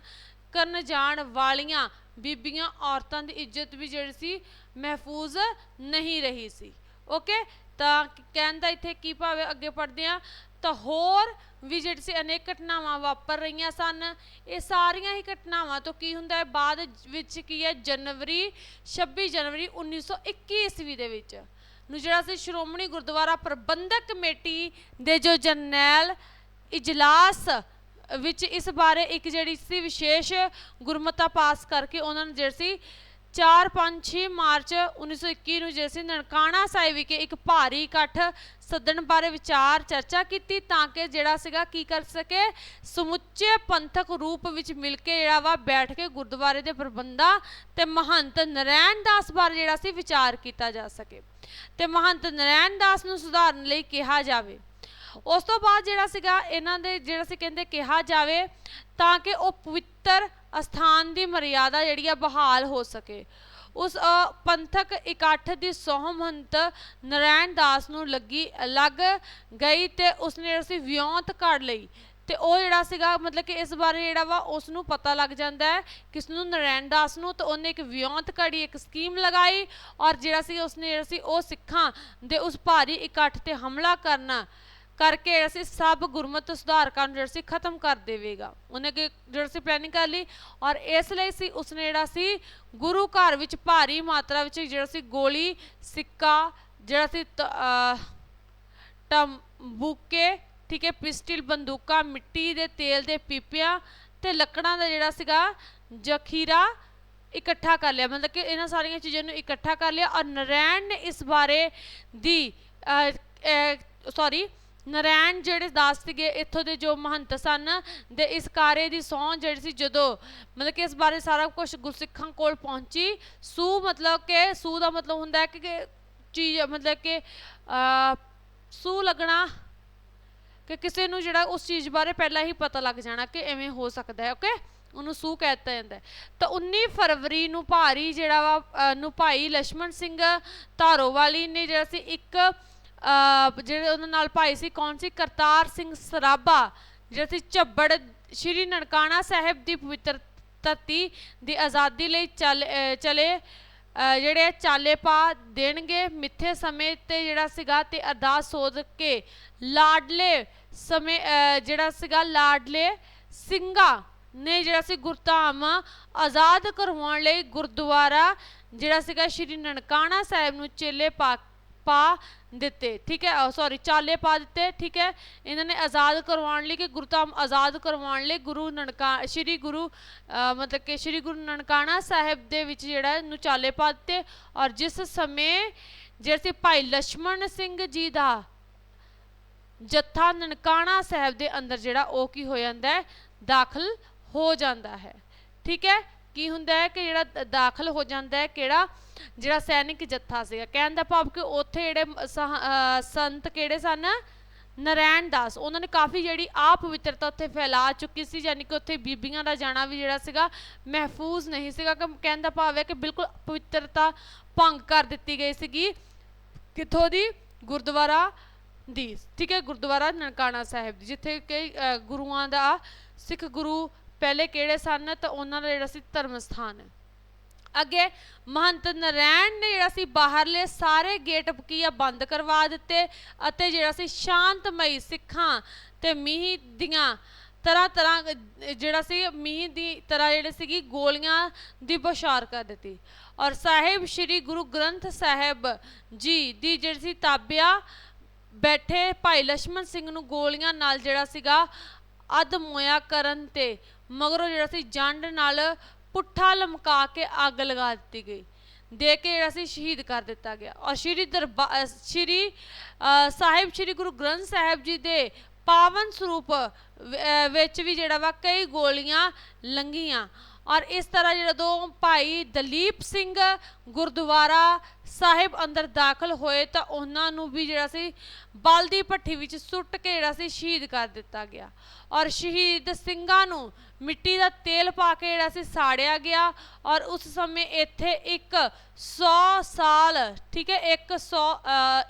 ਕਰਨ ਜਾਣ ਵਾਲੀਆਂ ਬੀਬੀਆਂ ਔਰਤਾਂ ਦੀ ਇੱਜ਼ਤ ਵੀ ਜਿਹੜੀ ਸੀ, ਮਹਿਫੂਜ਼ ਨਹੀਂ ਰਹੀ ਸੀ। ਓਕੇ ਤਾਂ ਕਹਿਣ ਦਾ ਇੱਥੇ ਕੀ ਭਾਵੇਂ ਅੱਗੇ ਪੜ੍ਹਦੇ ਆ ਤਾਂ ਹੋਰ ਵੀ ਜਿਹੜੀ ਸੀ ਅਨੇਕ ਘਟਨਾਵਾਂ ਵਾਪਰ ਰਹੀਆਂ ਸਨ। ਇਹ ਸਾਰੀਆਂ ਹੀ ਘਟਨਾਵਾਂ ਤੋਂ ਕੀ ਹੁੰਦਾ ਹੈ? ਬਾਅਦ ਵਿੱਚ ਕੀ ਹੈ? ਜਨਵਰੀ 26 ਜਨਵਰੀ 1921 ਈਸਵੀ ਦੇ ਵਿੱਚ। ਨੂੰ ਜਿਹੜਾ ਸੀ ਸ਼੍ਰੋਮਣੀ ਗੁਰਦੁਆਰਾ ਪ੍ਰਬੰਧਕ ਕਮੇਟੀ ਦੇ ਜੋ ਜਰਨੈਲ ਇਜਲਾਸ ਵਿੱਚ ਇਸ ਬਾਰੇ ਇੱਕ ਜਿਹੜੀ ਸੀ ਵਿਸ਼ੇਸ਼ ਗੁਰਮਤਾ ਪਾਸ ਕਰਕੇ ਉਹਨਾਂ ਨੇ ਜਿਹੜੀ ਸੀ 4-5-6 ਮਾਰਚ 1921 ਨੂੰ ਜਿਹੜੀ ਸੀ ਨਨਕਾਣਾ ਸਾਹਿਬ ਵਿਖੇ ਇੱਕ ਭਾਰੀ ਇਕੱਠ ਸੱਦਣ ਬਾਰੇ ਵਿਚਾਰ ਚਰਚਾ ਕੀਤੀ ਤਾਂ ਕਿ ਜਿਹੜਾ ਸੀਗਾ ਕੀ ਕਰ ਸਕੇ, ਸਮੁੱਚੇ ਪੰਥਕ ਰੂਪ ਵਿੱਚ ਮਿਲ ਕੇ ਜਿਹੜਾ ਵਾ ਬੈਠ ਕੇ ਗੁਰਦੁਆਰੇ ਦੇ ਪ੍ਰਬੰਧਾਂ ਤੇ ਮਹੰਤ ਨਰੈਣ ਦਾਸ ਬਾਰੇ ਜਿਹੜਾ ਸੀ ਵਿਚਾਰ ਕੀਤਾ ਜਾ ਸਕੇ। ਤੇ ਮਹੰਤ ਨਰੈਣ ਦਾਸ ਨੂੰ ਸੁਧਾਰਨ ਲਈ ਕਿਹਾ ਜਾਵੇ। ਉਸ ਤੋਂ ਬਾਅਦ ਜਿਹੜਾ ਸੀਗਾ, ਇਹਨਾਂ ਦੇ ਜਿਹੜਾ ਸੀ ਕਹਿੰਦੇ ਕਿਹਾ ਜਾਵੇ ਤਾਂ ਕਿ ਉਹ ਪਵਿੱਤਰ ਅਸਥਾਨ ਦੀ ਮਰਿਆਦਾ ਜਿਹੜੀ ਆ ਬਹਾਲ ਹੋ ਸਕੇ। ਉਸ ਪੰਥਕ ਇਕੱਠ ਦੀ ਸੋਹਮੰਤ ਨਰੈਣ ਦਾਸ ਨੂੰ ਲੱਗੀ, ਲੱਗ ਗਈ ਤੇ ਉਸਨੇ ਜਿਹੜਾ ਸੀ ਵਿਉਂਤ ਕੱਢ ਲਈ। ਤੇ ਉਹ ਜਿਹੜਾ ਸੀਗਾ, ਮਤਲਬ ਕਿ ਇਸ ਬਾਰੇ ਜਿਹੜਾ ਵਾ ਉਸ ਨੂੰ ਪਤਾ ਲੱਗ ਜਾਂਦਾ ਹੈ ਕਿਸ ਨੂੰ ਨਰੈਣ ਦਾਸ ਨੂੰ ਤੇ ਉਹਨੇ ਇੱਕ ਵਿਉਂਤ ਘੜੀ, ਇੱਕ ਸਕੀਮ ਲਗਾਈ ਔਰ ਜਿਹੜਾ ਸੀ ਉਸਨੇ ਜਿਹੜਾ ਸੀ ਉਹ ਸਿੱਖਾਂ ਦੇ ਉਸ ਭਾਰੀ ਇਕੱਠ ਤੇ ਹਮਲਾ ਕਰਨਾ ਕਰਕੇ ਜਿਹੜਾ ਸੀ ਸਭ ਗੁਰਮਤਿ ਸੁਧਾਰਕਾਂ ਨੂੰ ਜਿਹੜਾ ਸੀ ਖਤਮ ਕਰ ਦੇਵੇਗਾ। ਉਹਨੇ ਕਿ ਜਿਹੜਾ ਸੀ ਪਲੈਨਿੰਗ ਕਰ ਲਈ ਔਰ ਇਸ ਲਈ ਸੀ ਉਸਨੇ ਜਿਹੜਾ ਸੀ ਗੁਰੂ ਘਰ ਵਿੱਚ ਭਾਰੀ ਮਾਤਰਾ ਵਿੱਚ ਜਿਹੜਾ ਸੀ ਗੋਲੀ, ਸਿੱਕਾ, ਜਿਹੜਾ ਸੀ ਤ- ਟੰਬੂਕੇ ਠੀਕ ਹੈ, ਪਿਸਟਲ, ਬੰਦੂਕਾਂ, ਮਿੱਟੀ ਦੇ ਤੇਲ ਦੇ ਪੀਪਿਆਂ ਤੇ ਲੱਕੜਾਂ ਦਾ ਜਿਹੜਾ ਸੀਗਾ ਜ਼ਖੀਰਾ ਇਕੱਠਾ ਕਰ ਲਿਆ। ਮਤਲਬ ਕਿ ਇਹਨਾਂ ਸਾਰੀਆਂ ਚੀਜ਼ਾਂ ਨੂੰ ਇਕੱਠਾ ਕਰ ਲਿਆ ਔਰ ਨਰੈਣ ਨੇ ਇਸ ਬਾਰੇ ਦੀ ਸੌਰੀ ਨਰੈਣ ਜਿਹੜੇ ਦਾਸ ਸੀਗੇ, ਇੱਥੋਂ ਦੇ ਜੋ ਮਹੰਤ ਸਨ ਦੇ ਇਸ ਕਾਰੇ ਦੀ ਸੌਂ ਜਿਹੜੀ ਸੀ ਜਦੋਂ ਮਤਲਬ ਕਿ ਇਸ ਬਾਰੇ ਸਾਰਾ ਕੁਝ ਗੁਰਸਿੱਖਾਂ ਕੋਲ ਪਹੁੰਚੀ। ਸੂ ਮਤਲਬ ਕਿ, ਸੂ ਦਾ ਮਤਲਬ ਹੁੰਦਾ ਕਿ ਚੀਜ਼ ਮਤਲਬ ਕਿ ਸੂ ਲੱਗਣਾ ਕਿ ਕਿਸੇ ਨੂੰ ਜਿਹੜਾ ਉਸ ਚੀਜ਼ ਬਾਰੇ ਪਹਿਲਾਂ ਹੀ ਪਤਾ ਲੱਗ ਜਾਣਾ ਕਿ ਐਵੇਂ ਹੋ ਸਕਦਾ ਹੈ ਓਕੇ ਉਹਨੂੰ ਸੂ ਦਿੱਤਾ ਜਾਂਦਾ ਤਾਂ 19 ਫਰਵਰੀ ਨੂੰ ਭਾਰੀ ਜਿਹੜਾ ਵਾ ਨੂੰ ਭਾਈ ਲక్ష్మణ ਸਿੰਘ ਧਾਰੋਵਾਲੀ ਨੇ ਜਿਹੜਾ ਸੀ ਇੱਕ ਜਿਹੜੇ ਉਹਨਾਂ ਨਾਲ ਭਾਈ ਸੀ, ਕੌਣ ਸੀ? ਕਰਤਾਰ ਸਿੰਘ ਸਰਾਭਾ, ਜਿਹੜਾ ਸੀ ਝੱਬੜ ਸ਼੍ਰੀ ਨਨਕਾਣਾ ਸਾਹਿਬ ਦੀ ਪਵਿੱਤਰ ਧਰਤੀ ਦੀ ਆਜ਼ਾਦੀ ਲਈ ਚੱਲ ਚਲੇ ਜਿਹੜੇ ਚਾਲੇ ਪਾ ਦੇਣਗੇ। ਮਿੱਥੇ ਸਮੇਂ ਤੇ ਜਿਹੜਾ ਸੀਗਾ ਤੇ ਅਰਦਾਸ ਸੋਧ ਕੇ ਲਾਡਲੇ ਸਮੇਂ ਜਿਹੜਾ ਸੀਗਾ ਲਾਡਲੇ ਸਿੰਘਾ ਨੇ ਜਿਹੜਾ ਸੀ ਗੁਰਧਾਮ ਆਜ਼ਾਦ ਕਰਵਾਉਣ ਲਈ ਗੁਰਦੁਆਰਾ, ਜਿਹੜਾ ਸੀਗਾ ਸ਼੍ਰੀ ਨਨਕਾਣਾ ਸਾਹਿਬ ਨੂੰ ਚੇਲੇ ਪਾ ਪਾ ਦਿੱਤੇ, ਠੀਕ ਹੈ? ਸੌਰੀ ਚਾਲੇ ਪਾ ਦਿੱਤੇ, ਠੀਕ ਹੈ? ਇਹਨਾਂ ਨੇ ਆਜ਼ਾਦ ਕਰਵਾਉਣ ਲਈ ਕਿ ਗੁਰੂ ਗੁਰਧਾਮ ਆਜ਼ਾਦ ਕਰਵਾਉਣ ਲਈ ਗੁਰੂ ਨਨਕਾ, ਸ਼੍ਰੀ ਗੁਰੂ ਮਤਲਬ ਕਿ ਸ਼੍ਰੀ ਗੁਰੂ ਨਨਕਾਣਾ ਸਾਹਿਬ ਦੇ ਵਿੱਚ ਜਿਹੜਾ ਇਹਨੂੰ ਚਾਲੇ ਪਾ ਦਿੱਤੇ ਔਰ ਜਿਸ ਸਮੇਂ ਜਿਹੜੇ ਸੀ ਭਾਈ ਲక్ష్మణ ਸਿੰਘ ਜੀ ਦਾ ਜੱਥਾ ਨਨਕਾਣਾ ਸਾਹਿਬ ਦੇ ਅੰਦਰ ਜਿਹੜਾ ਉਹ ਕੀ ਹੋ ਜਾਂਦਾ ਹੈ? ਦਾਖਲ ਹੋ ਜਾਂਦਾ ਹੈ। ਠੀਕ ਹੈ? ਕੀ ਹੁੰਦਾ ਹੈ ਕਿ ਜਿਹੜਾ ਦਾਖਲ ਹੋ ਜਾਂਦਾ ਹੈ ਕਿਹੜਾ? ਜਿਹੜਾ ਸੈਨਿਕ ਜੱਥਾ ਸੀਗਾ। ਕਹਿਣ ਦਾ ਭਾਵ ਕਿ ਉੱਥੇ ਜਿਹੜੇ ਸੰਤ ਕਿਹੜੇ ਸਨ? ਨਰੈਣ ਦਾਸ। ਉਹਨਾਂ ਨੇ ਕਾਫੀ ਜਿਹੜੀ ਆ ਪਵਿੱਤਰਤਾ ਉੱਥੇ ਫੈਲਾ ਚੁੱਕੀ ਸੀ, ਯਾਨੀ ਕਿ ਉੱਥੇ ਬੀਬੀਆਂ ਦਾ ਜਾਣਾ ਵੀ ਜਿਹੜਾ ਸੀਗਾ ਮਹਿਫੂਜ਼ ਨਹੀਂ ਸੀਗਾ। ਕਿ, ਕਹਿਣ ਦਾ ਭਾਵ ਹੈ ਕਿ ਬਿਲਕੁਲ ਪਵਿੱਤਰਤਾ ਭੰਗ ਕਰ ਦਿੱਤੀ ਗਈ ਸੀਗੀ। ਕਿੱਥੋਂ ਦੀ? ਗੁਰਦੁਆਰਾ ਦੀ। ਠੀਕ ਹੈ, ਗੁਰਦੁਆਰਾ ਨਨਕਾਣਾ ਸਾਹਿਬ ਦੀ, ਜਿੱਥੇ ਕਿ ਗੁਰੂਆਂ ਦਾ ਸਿੱਖ ਗੁਰੂ ਪਹਿਲੇ ਕਿਹੜੇ ਸਨ? ਤਾਂ ਉਹਨਾਂ ਦਾ ਜਿਹੜਾ ਸੀ ਧਰਮ ਸਥਾਨ ਹੈ ਅੱਗੇ ਮਹੰਤ ਨਰੈਣ ਨੇ ਜਿਹੜਾ ਸੀ ਬਾਹਰਲੇ ਸਾਰੇ ਗੇਟ ਕੀ ਆ, ਬੰਦ ਕਰਵਾ ਦਿੱਤੇ ਅਤੇ ਜਿਹੜਾ ਸੀ ਸ਼ਾਂਤਮਈ ਸਿੱਖਾਂ ਤੇ ਮੀਂਹ ਦੀਆਂ ਤਰ੍ਹਾਂ ਤਰ੍ਹਾਂ, ਜਿਹੜਾ ਸੀ ਮੀਂਹ ਦੀ ਤਰ੍ਹਾਂ ਜਿਹੜੇ ਸੀਗੀ, ਗੋਲੀਆਂ ਦੀ ਬਸ਼ਾਰ ਕਰ ਦਿੱਤੀ। ਔਰ ਸਾਹਿਬ ਸ੍ਰੀ ਗੁਰੂ ਗ੍ਰੰਥ ਸਾਹਿਬ ਜੀ ਦੀ ਜਿਹੜੀ ਸੀ ਤਾਬਿਆ, ਬੈਠੇ ਭਾਈ ਲక్ష్మణ ਸਿੰਘ ਨੂੰ ਗੋਲੀਆਂ ਨਾਲ ਜਿਹੜਾ ਸੀਗਾ ਅਧ ਮੋਇਆ ਕਰਨ ਤੇ ਮਗਰੋਂ ਜਿਹੜਾ ਸੀ ਜੰਡ ਨਾਲ ਪੁੱਠਾ ਲਮਕਾ ਕੇ ਅੱਗ ਲਗਾ ਦਿੱਤੀ ਗਈ, ਦੇ ਕੇ ਜਿਹੜਾ ਸੀ ਸ਼ਹੀਦ ਕਰ ਦਿੱਤਾ ਗਿਆ। ਔਰ ਸ਼੍ਰੀ ਦਰਬਾਰ ਸ਼੍ਰੀ ਸਾਹਿਬ ਸ਼੍ਰੀ ਗੁਰੂ ਗ੍ਰੰਥ ਸਾਹਿਬ ਜੀ ਦੇ ਪਾਵਨ ਸਰੂਪ ਵਿੱਚ ਵੀ ਜਿਹੜਾ ਵਾ ਕਈ ਗੋਲੀਆਂ ਲੰਘੀਆਂ। ਔਰ ਇਸ ਤਰ੍ਹਾਂ ਜਦੋਂ ਭਾਈ ਦਲੀਪ ਸਿੰਘ ਗੁਰਦੁਆਰਾ ਸਾਹਿਬ ਅੰਦਰ ਦਾਖਲ ਹੋਏ ਤਾਂ ਉਹਨਾਂ ਨੂੰ ਵੀ ਜਿਹੜਾ ਸੀ ਬਲ ਦੀ ਭੱਠੀ ਵਿੱਚ ਸੁੱਟ ਕੇ ਜਿਹੜਾ ਸੀ ਸ਼ਹੀਦ ਕਰ ਦਿੱਤਾ ਗਿਆ। ਔਰ ਸ਼ਹੀਦ ਸਿੰਘਾਂ ਨੂੰ ਮਿੱਟੀ ਦਾ ਤੇਲ ਪਾ ਕੇ ਜਿਹੜਾ ਸੀ ਸਾੜਿਆ ਗਿਆ ਔਰ ਉਸ ਸਮੇਂ ਇੱਥੇ ਇੱਕ 100 ਸਾਲ, ਠੀਕ ਹੈ 100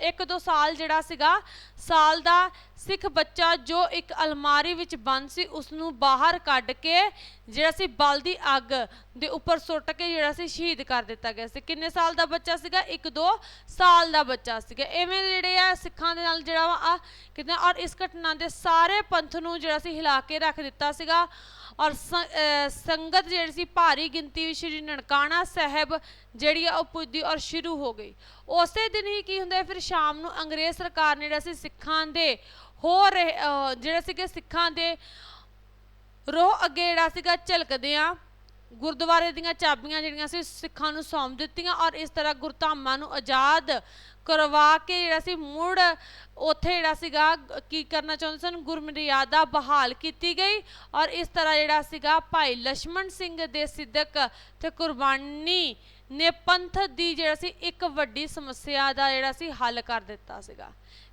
ਇੱਕ ਦੋ ਸਾਲ ਜਿਹੜਾ ਸੀਗਾ, ਸਾਲ ਦਾ ਸਿੱਖ ਬੱਚਾ ਜੋ ਇੱਕ ਅਲਮਾਰੀ ਵਿੱਚ ਬੰਦ ਸੀ ਉਸ ਨੂੰ ਬਾਹਰ ਕੱਢ ਕੇ ਜਿਹੜਾ ਸੀ ਬਲ ਦੀ ਅੱਗ ਦੇ ਉੱਪਰ ਸੁੱਟ ਕੇ ਜਿਹੜਾ ਸੀ ਸ਼ਹੀਦ ਕਰ ਦਿੱਤਾ ਗਿਆ ਸੀ। ਕਿੰਨੇ ਸਾਲ ਦਾ ਬੱਚਾ ਸੀਗਾ? ਇੱਕ ਦੋ ਸਾਲ ਦਾ ਬੱਚਾ ਸੀਗਾ। ਐਵੇਂ ਜਿਹੜੇ ਆ ਸਿੱਖਾਂ ਦੇ ਨਾਲ ਜਿਹੜਾ ਵਾ ਆ ਕਿਤੇ ਔਰ ਇਸ ਘਟਨਾ ਦੇ ਸਾਰੇ ਪੰਥ ਨੂੰ ਜਿਹੜਾ ਸੀ ਹਿਲਾ ਕੇ ਰੱਖ ਦਿੱਤਾ ਸੀਗਾ। ਔਰ ਸੰਗਤ ਜਿਹੜੀ ਸੀ ਭਾਰੀ ਗਿਣਤੀ ਵਿੱਚ ਸ਼੍ਰੀ ਨਨਕਾਣਾ ਸਾਹਿਬ ਜਿਹੜੀ ਆ ਉਹ ਪੁੱਜਦੀ ਔਰ ਸ਼ੁਰੂ ਹੋ ਗਈ। ਉਸੇ ਦਿਨ ਹੀ ਕੀ ਹੁੰਦਾ ਫਿਰ ਸ਼ਾਮ ਨੂੰ ਅੰਗਰੇਜ਼ ਸਰਕਾਰ ਨੇ ਜਿਹੜਾ ਸੀ ਸਿੱਖਾਂ ਦੇ ਹੋ ਰਹੇ ਅਹ ਜਿਹੜਾ ਸੀਗੇ ਸਿੱਖਾਂ ਦੇ ਰੋਹ ਅੱਗੇ ਜਿਹੜਾ ਸੀਗਾ ਝਲਕਦੇ ਆ ਗੁਰਦੁਆਰੇ ਦੀਆਂ ਚਾਬੀਆਂ ਜਿਹੜੀਆਂ ਸੀ, ਸਿੱਖਾਂ ਨੂੰ ਸੌਂਪ ਦਿੱਤੀਆਂ ਔਰ ਇਸ ਤਰ੍ਹਾਂ ਗੁਰਧਾਮਾਂ ਨੂੰ ਆਜ਼ਾਦ ਕਰਵਾ ਕੇ ਜਿਹੜਾ ਸੀ, ਮੁੜ ਉੱਥੇ ਜਿਹੜਾ ਸੀਗਾ, ਕੀ ਕਰਨਾ ਚਾਹੁੰਦੇ ਸਨ, ਗੁਰਮਰਿਆਦਾ ਬਹਾਲ ਕੀਤੀ ਗਈ ਔਰ ਇਸ ਤਰ੍ਹਾਂ ਜਿਹੜਾ ਸੀਗਾ ਭਾਈ ਲక్ష్మణ ਸਿੰਘ ਦੇ ਸਿੱਧਕ ਤੇ ਕੁਰਬਾਨੀ ਨੇ ਪੰਥ ਦੀ ਜਿਹੜਾ ਸੀ, ਇੱਕ ਵੱਡੀ ਸਮੱਸਿਆ ਦਾ ਜਿਹੜਾ ਸੀ, ਹੱਲ ਕਰ ਦਿੱਤਾ ਸੀਗਾ।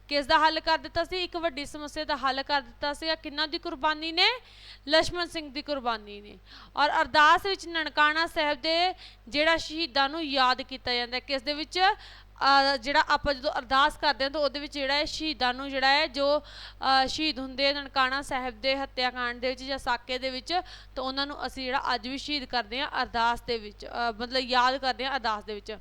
ਕਿਸ ਦਾ ਹੱਲ ਕਰ ਦਿੱਤਾ ਸੀ? ਇੱਕ ਵੱਡੀ ਸਮੱਸਿਆ ਦਾ ਹੱਲ ਕਰ ਦਿੱਤਾ ਸੀਗਾ। ਕਿੰਨਾ ਦੀ ਕੁਰਬਾਨੀ ਨੇ? ਲక్ష్మణ ਸਿੰਘ ਦੀ ਕੁਰਬਾਨੀ ਨੇ। ਔਰ ਅਰਦਾਸ ਵਿੱਚ ਨਨਕਾਣਾ ਸਾਹਿਬ ਦੇ ਜਿਹੜਾ ਸ਼ਹੀਦਾਂ ਨੂੰ ਯਾਦ ਕੀਤਾ ਜਾਂਦਾ ਕਿਸ ਦੇ ਵਿੱਚ? ਜਿਹੜਾ ਆਪਾਂ ਜਦੋਂ ਅਰਦਾਸ ਕਰਦੇ ਹਾਂ ਤਾਂ ਉਹਦੇ ਵਿੱਚ ਜਿਹੜਾ ਹੈ ਸ਼ਹੀਦਾਂ ਨੂੰ ਜਿਹੜਾ ਹੈ ਜੋ ਸ਼ਹੀਦ ਹੁੰਦੇ ਆ ਨਨਕਾਣਾ ਸਾਹਿਬ ਦੇ ਹੱਤਿਆਕਾਂਡ ਦੇ ਵਿੱਚ ਜਾਂ ਸਾਕੇ ਦੇ ਵਿੱਚ, ਤਾਂ ਉਹਨਾਂ ਨੂੰ ਅਸੀਂ ਜਿਹੜਾ ਅੱਜ ਵੀ ਸ਼ਹੀਦ ਕਰਦੇ ਹਾਂ ਅਰਦਾਸ ਦੇ ਵਿੱਚ ਮਤਲਬ ਯਾਦ ਕਰਦੇ ਹਾਂ ਅਰਦਾਸ ਦੇ ਵਿੱਚ।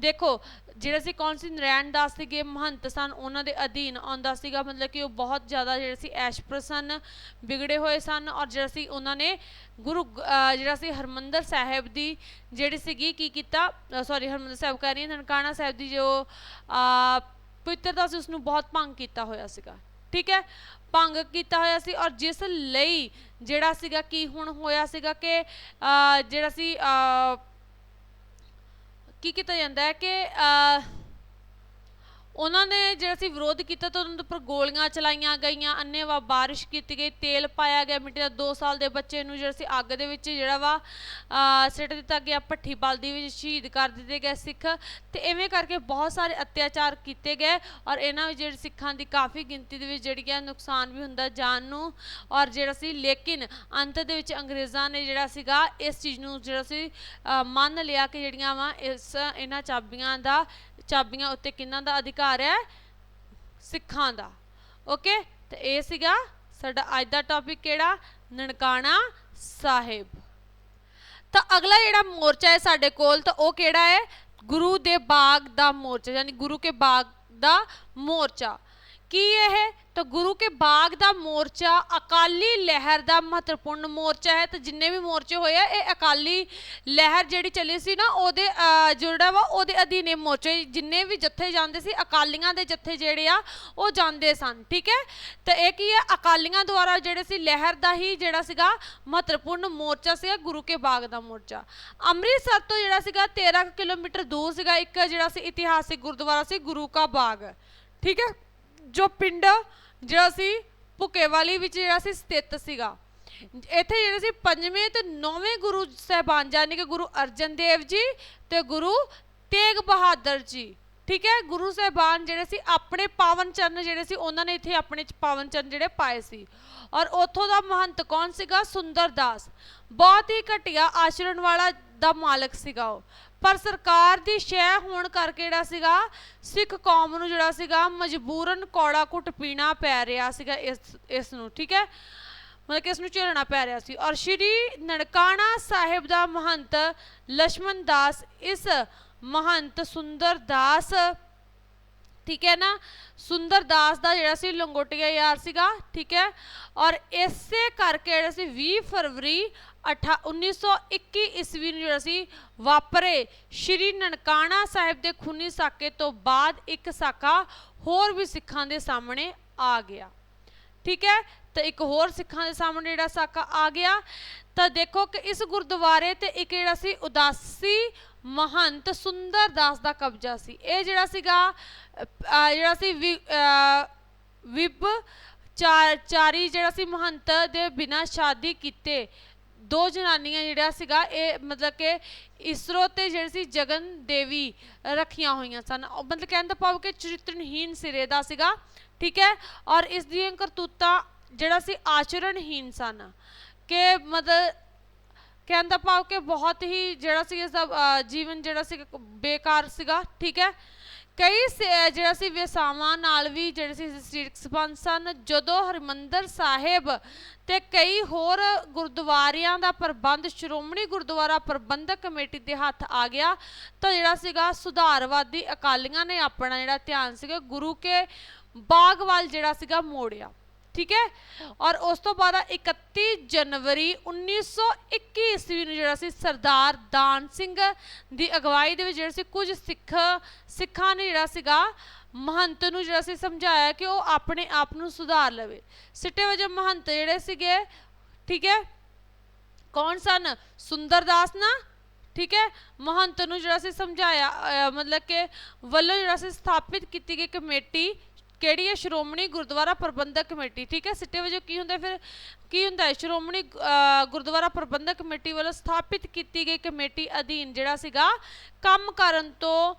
ਦੇਖੋ, ਜਿਹੜਾ ਸੀ ਕੌਣ ਸੀ? ਨਰੈਣ ਦਾਸ ਸੀਗੇ ਮਹੰਤ ਸਨ, ਉਹਨਾਂ ਦੇ ਅਧੀਨ ਆਉਂਦਾ ਸੀਗਾ, ਮਤਲਬ ਕਿ ਉਹ ਬਹੁਤ ਜ਼ਿਆਦਾ ਜਿਹੜੇ ਸੀ ਐਸ਼ਪਰ ਸਨ, ਵਿਗੜੇ ਹੋਏ ਸਨ ਔਰ ਜਿਹੜਾ ਸੀ ਉਹਨਾਂ ਨੇ ਗੁਰੂ ਜਿਹੜਾ ਸੀ ਹਰਮੰਦਰ ਸਾਹਿਬ ਦੀ ਜਿਹੜੀ ਸੀਗੀ, ਕੀ ਕੀਤਾ? ਸੌਰੀ ਹਰਮੰਦਰ ਸਾਹਿਬ ਕਹਿ ਰਹੀ ਹਾਂ, ਨਨਕਾਣਾ ਸਾਹਿਬ ਦੀ ਜੋ ਪਵਿੱਤਰਤਾ ਸੀ ਉਸ ਨੂੰ ਬਹੁਤ ਭੰਗ ਕੀਤਾ ਹੋਇਆ ਸੀਗਾ। ਠੀਕ ਹੈ? ਭੰਗ ਕੀਤਾ ਹੋਇਆ ਸੀ ਔਰ ਜਿਸ ਲਈ ਜਿਹੜਾ ਸੀਗਾ, ਕੀ ਹੁਣ ਹੋਇਆ ਸੀਗਾ ਕਿ ਜਿਹੜਾ ਸੀ ਕੀ ਕੀਤਾ ਜਾਂਦਾ ਹੈ ਕਿ ਉਹਨਾਂ ਨੇ ਜਿਹੜਾ ਸੀ ਵਿਰੋਧ ਕੀਤਾ ਤਾਂ ਉਹਨਾਂ ਦੇ ਉੱਪਰ ਗੋਲੀਆਂ ਚਲਾਈਆਂ ਗਈਆਂ ਅੰਨੇਵਾਹ ਬਾਰਿਸ਼ ਕੀਤੀ ਗਈ, ਤੇਲ ਪਾਇਆ ਗਿਆ ਮਿੱਟੀ ਦਾ। 2 ਸਾਲ ਦੇ ਬੱਚੇ ਨੂੰ ਜਿਹੜਾ ਸੀ ਅੱਗ ਦੇ ਵਿੱਚ ਜਿਹੜਾ ਵਾ ਸਿੱਟ ਦਿੱਤਾ ਗਿਆ, ਭੱਠੀ ਬਲਦੀ ਵਿੱਚ ਸ਼ਹੀਦ ਕਰ ਦਿੱਤੇ ਗਏ ਸਿੱਖ। ਤੇ ਐਵੇਂ ਕਰਕੇ ਬਹੁਤ ਸਾਰੇ ਅਤਿਆਚਾਰ ਕੀਤੇ ਗਏ ਔਰ ਇਹਨਾਂ ਵਿੱਚ ਜਿਹੜੇ ਸਿੱਖਾਂ ਦੀ ਕਾਫੀ ਗਿਣਤੀ ਦੇ ਵਿੱਚ ਜਿਹੜੀ ਹੈ ਨੁਕਸਾਨ ਵੀ ਹੁੰਦਾ ਜਾਨ ਨੂੰ ਔਰ ਜਿਹੜਾ ਸੀ ਲੇਕਿਨ ਅੰਤ ਦੇ ਵਿੱਚ ਅੰਗਰੇਜ਼ਾਂ ਨੇ ਜਿਹੜਾ ਸੀਗਾ ਇਸ ਚੀਜ਼ ਨੂੰ ਜਿਹੜਾ ਸੀ ਮੰਨ ਲਿਆ ਕਿ ਜਿਹੜੀਆਂ ਵਾ ਇਸ ਇਹਨਾਂ ਚਾਬੀਆਂ ਦਾ, ਚਾਬੀਆਂ ਉੱਤੇ ਕਿਹਨਾਂ ਦਾ ਅਧਿਕਾਰ ਹੈ ਸਿੱਖਾਂ ਦਾ। ਓਕੇ ਤੇ ਇਹ ਸੀਗਾ ਸਾਡਾ ਅੱਜ ਦਾ ਟੌਪਿਕ ਕਿਹੜਾ? ਨਨਕਾਣਾ ਸਾਹਿਬ। ਤਾਂ ਅਗਲਾ ਜਿਹੜਾ ਮੋਰਚਾ ਹੈ ਸਾਡੇ ਕੋਲ, ਤਾਂ ਉਹ ਕਿਹੜਾ ਹੈ? ਗੁਰੂ ਦੇ ਬਾਗ ਦਾ ਮੋਰਚਾ, ਯਾਨੀ ਗੁਰੂ ਕੇ ਬਾਗ ਦਾ ਮੋਰਚਾ। ਕੀ ਇਹ? ਤਾਂ ਗੁਰੂ ਕੇ ਬਾਗ ਦਾ ਮੋਰਚਾ, ਅਕਾਲੀ ਲਹਿਰ ਦਾ ਮਹੱਤਵਪੂਰਨ ਮੋਰਚਾ ਹੈ, ਤੇ ਜਿੰਨੇ ਵੀ ਮੋਰਚੇ ਹੋਏ ਆ, ਇਹ ਅਕਾਲੀ ਲਹਿਰ ਜਿਹੜੀ ਚੱਲੀ ਸੀ ਨਾ, ਉਹਦੇ ਜਿਹੜਾ ਵਾ, ਉਹਦੇ ਅਧੀਨੇ ਮੋਰਚੇ, ਜਿੰਨੇ ਵੀ ਜੱਥੇ ਜਾਂਦੇ ਸੀ, ਅਕਾਲੀਆਂ ਦੇ ਜੱਥੇ ਜਿਹੜੇ ਆ, ਉਹ ਜਾਂਦੇ ਸਨ, ਠੀਕ ਹੈ? ਤੇ ਇਹ ਕੀ ਹੈ? ਅਕਾਲੀਆਂ ਦੁਆਰਾ ਜਿਹੜੇ ਸੀ, ਲਹਿਰ ਦਾ ਹੀ ਜਿਹੜਾ ਸੀਗਾ, ਮਹੱਤਵਪੂਰਨ ਮੋਰਚਾ ਸੀਗਾ, ਗੁਰੂ ਕੇ ਬਾਗ ਦਾ ਮੋਰਚਾ। ਅੰਮ੍ਰਿਤਸਰ ਤੋਂ ਜਿਹੜਾ ਸੀਗਾ 13 ਕੁ ਕਿਲੋਮੀਟਰ ਦੂਰ ਸੀਗਾ, ਇੱਕ ਜਿਹੜਾ ਸੀ, ਇਤਿਹਾਸਿਕ ਗੁਰਦੁਆਰਾ ਸੀ, ਗੁਰੂ ਕਾ ਬਾਗ, ਠੀਕ ਹੈ? ਜੋ ਪਿੰਡ ਜਿਹੜਾ ਸੀ ਭੁਕੇਵਾਲੀ ਵਿੱਚ ਜਿਹੜਾ ਸੀ ਸਥਿਤ ਸੀਗਾ। ਇੱਥੇ ਜਿਹੜੇ ਸੀ ਪੰਜਵੇਂ ਤੇ ਨੌਵੇਂ ਗੁਰੂ ਸਾਹਿਬਾਨ ਜਾਨੀ ਕਿ ਗੁਰੂ ਅਰਜਨ ਦੇਵ ਜੀ ਤੇ ਗੁਰੂ ਤੇਗ ਬਹਾਦਰ ਜੀ, ਠੀਕ ਹੈ? ਗੁਰੂ ਸਾਹਿਬਾਨ ਜਿਹੜੇ ਸੀ ਆਪਣੇ ਪਾਵਨ ਚਰਨ ਜਿਹੜੇ ਸੀ ਉਹਨਾਂ ਨੇ ਇੱਥੇ ਆਪਣੇ ਪਾਵਨ ਚਰਨ ਜਿਹੜੇ ਪਾਏ ਸੀ। ਔਰ ਉੱਥੋਂ ਦਾ ਮਹੰਤ ਕੌਣ ਸੀਗਾ? ਸੁੰਦਰਦਾਸ ਬਹੁਤ ਹੀ ਘਟੀਆ ਆਚਰਣ ਵਾਲਾ ਦਾ ਮਾਲਕ ਸੀਗਾ ਉਹ। ਪਰ ਸਰਕਾਰ ਦੀ ਸ਼ੈ ਹੋਣ ਕਰਕੇ ਜਿਹੜਾ ਸੀਗਾ, ਸਿੱਖ ਕੌਮ ਨੂੰ ਜਿਹੜਾ ਸੀਗਾ ਮਜਬੂਰਨ ਕੌੜਾ ਕੁੱਟ ਪੀਣਾ ਪੈ ਰਿਹਾ ਸੀਗਾ ਇਸ ਇਸ ਨੂੰ, ਠੀਕ ਹੈ? ਮਤਲਬ ਕਿ ਇਸ ਨੂੰ ਝੇਲਣਾ ਪੈ ਰਿਹਾ ਸੀ। ਔਰ ਸ਼੍ਰੀ ਨਨਕਾਣਾ ਸਾਹਿਬ ਦਾ ਮਹੰਤ ਲక్ష్మణ ਦਾਸ, ਇਸ ਮਹੰਤ ਸੁੰਦਰ ਦਾਸ, ਠੀਕ ਹੈ ਨਾ? ਸੁੰਦਰ ਦਾਸ ਦਾ ਜਿਹੜਾ ਸੀ ਲੰਗੋਟੀਆ ਯਾਰ ਸੀਗਾ, ਠੀਕ ਹੈ? ਔਰ ਇਸੇ ਕਰਕੇ ਜਿਹੜਾ ਸੀ 20 ਫਰਵਰੀ 1921 ਈਸਵੀ ਨੂੰ ਜਿਹੜਾ ਸੀ, ਵਾਪਰੇ ਸ਼੍ਰੀ ਨਨਕਾਣਾ ਸਾਹਿਬ ਦੇ ਖੂਨੀ ਸਾਕੇ ਤੋਂ ਬਾਅਦ ਇੱਕ ਸਾਕਾ ਹੋਰ ਵੀ ਸਿੱਖਾਂ ਦੇ ਸਾਹਮਣੇ ਆ ਗਿਆ। ਠੀਕ ਹੈ? ਤੇ ਇੱਕ ਹੋਰ ਸਿੱਖਾਂ ਦੇ ਸਾਹਮਣੇ ਜਿਹੜਾ ਸਾਕਾ ਆ ਗਿਆ। ਤਾਂ ਦੇਖੋ ਕਿ ਇਸ ਗੁਰਦੁਆਰੇ ਤੇ ਇੱਕ ਜਿਹੜਾ ਸੀ, ਉਦਾਸੀ ਮਹੰਤ ਸੁੰਦਰ ਦਾਸ ਦਾ ਕਬਜ਼ਾ ਸੀ। ਇਹ ਜਿਹੜਾ ਸੀਗਾ ਜਿਹੜਾ ਸੀ ਵਿ- ਵਿਬ ਚਾਰ ਚਾਰੀ ਜਿਹੜਾ ਸੀ ਮਹੰਤ ਦੇ ਬਿਨਾਂ ਸ਼ਾਦੀ ਕੀਤੇ। ਦੋ ਜਨਾਨੀਆਂ ਜਿਹੜਾ ਸੀਗਾ, ਇਹ ਮਤਲਬ ਕਿ ਇਸਰੋ ਤੇ ਜਿਹੜੀ ਸੀ ਜਗਨ ਦੇਵੀ ਰੱਖੀਆਂ ਹੋਈਆਂ ਸਨ। ਉਹ ਮਤਲਬ ਕਹਿਣ ਦਾ ਭਾਵ ਕਿ ਚਰਿਤਰਹੀਨ ਸਿਰੇ ਦਾ ਸੀਗਾ, ਠੀਕ ਹੈ? ਔਰ ਇਸ ਦੀਆਂ ਕਰਤੂਤਾਂ ਜਿਹੜਾ ਸੀ ਆਚਰਣਹੀਨ ਸਨ। ਕਿ ਮਤਲਬ ਕਹਿਣ ਦਾ ਭਾਵ ਕਿ ਬਹੁਤ ਹੀ ਜਿਹੜਾ ਸੀ ਇਸ ਦਾ ਜੀਵਨ ਜਿਹੜਾ ਸੀ ਬੇਕਾਰ ਸੀਗਾ, ਠੀਕ ਹੈ? ਕਈ ਸ- ਜਿਹੜਾ ਸੀ ਵਿਸਾਵਾਂ ਨਾਲ ਵੀ ਜਿਹੜੇ ਸੀ ਸਰੀਰਕ ਸੰਬੰਧ ਸਨ, ਜਦੋਂ ਹਰਿਮੰਦਰ ਸਾਹਿਬ ਤੇ ਕਈ ਹੋਰ ਗੁਰਦੁਆਰਿਆਂ ਦਾ ਪ੍ਰਬੰਧ, ਸ਼੍ਰੋਮਣੀ ਗੁਰਦੁਆਰਾ ਪ੍ਰਬੰਧਕ ਕਮੇਟੀ ਦੇ ਹੱਥ ਆ ਗਿਆ, ਤਾਂ ਜਿਹੜਾ ਸੀਗਾ ਸੁਧਾਰਵਾਦੀ ਅਕਾਲੀਆਂ ਨੇ ਆਪਣਾ ਜਿਹੜਾ ਧਿਆਨ ਸੀਗਾ ਗੁਰੂ ਕੇ ਬਾਗ ਵੱਲ ਜਿਹੜਾ ਸੀਗਾ ਮੋੜਿਆ। ਠੀਕ ਹੈ? ਔਰ ਉਸ ਤੋਂ ਬਾਅਦ ਆ 31 ਜਨਵਰੀ 1921 ਈਸਵੀ ਨੂੰ ਜਿਹੜਾ ਸੀ ਸਰਦਾਰ ਦਾਨ ਸਿੰਘ ਦੀ ਅਗਵਾਈ ਦੇ ਵਿੱਚ ਜਿਹੜਾ ਸੀ ਕੁਝ ਸਿੱਖ, ਸਿੱਖਾਂ ਨੇ ਜਿਹੜਾ ਸੀਗਾ ਮਹੰਤ ਨੂੰ ਜਿਹੜਾ ਸੀ ਸਮਝਾਇਆ ਕਿ ਉਹ ਆਪਣੇ ਆਪ ਨੂੰ ਸੁਧਾਰ ਲਵੇ। ਸਿੱਟੇ ਵਜੋਂ ਮਹੰਤ ਜਿਹੜੇ ਸੀਗੇ, ਠੀਕ ਹੈ? ਕੌਣ ਸਨ? ਸੁੰਦਰਦਾਸ ਨਾ? ਠੀਕ ਹੈ? ਮਹੰਤ ਨੂੰ ਜਿਹੜਾ ਸੀ ਸਮਝਾਇਆ ਮਤਲਬ ਕਿ ਵੱਲੋਂ ਜਿਹੜਾ ਸੀ ਸਥਾਪਿਤ ਕੀਤੀ ਗਈ ਕਮੇਟੀ ਕਿਹੜੀ ਹੈ? ਸ਼੍ਰੋਮਣੀ ਗੁਰਦੁਆਰਾ ਪ੍ਰਬੰਧਕ ਕਮੇਟੀ। ਠੀਕ ਹੈ? ਸਿੱਟੇ ਵਜੋਂ ਕੀ ਹੁੰਦਾ ਫਿਰ ਕੀ ਹੁੰਦਾ ਹੈ? ਸ਼੍ਰੋਮਣੀ ਗੁਰਦੁਆਰਾ ਪ੍ਰਬੰਧਕ ਕਮੇਟੀ ਵੱਲੋਂ ਸਥਾਪਿਤ ਕੀਤੀ ਗਈ ਕਮੇਟੀ ਅਧੀਨ ਜਿਹੜਾ ਸੀਗਾ ਕੰਮ ਕਰਨ ਤੋਂ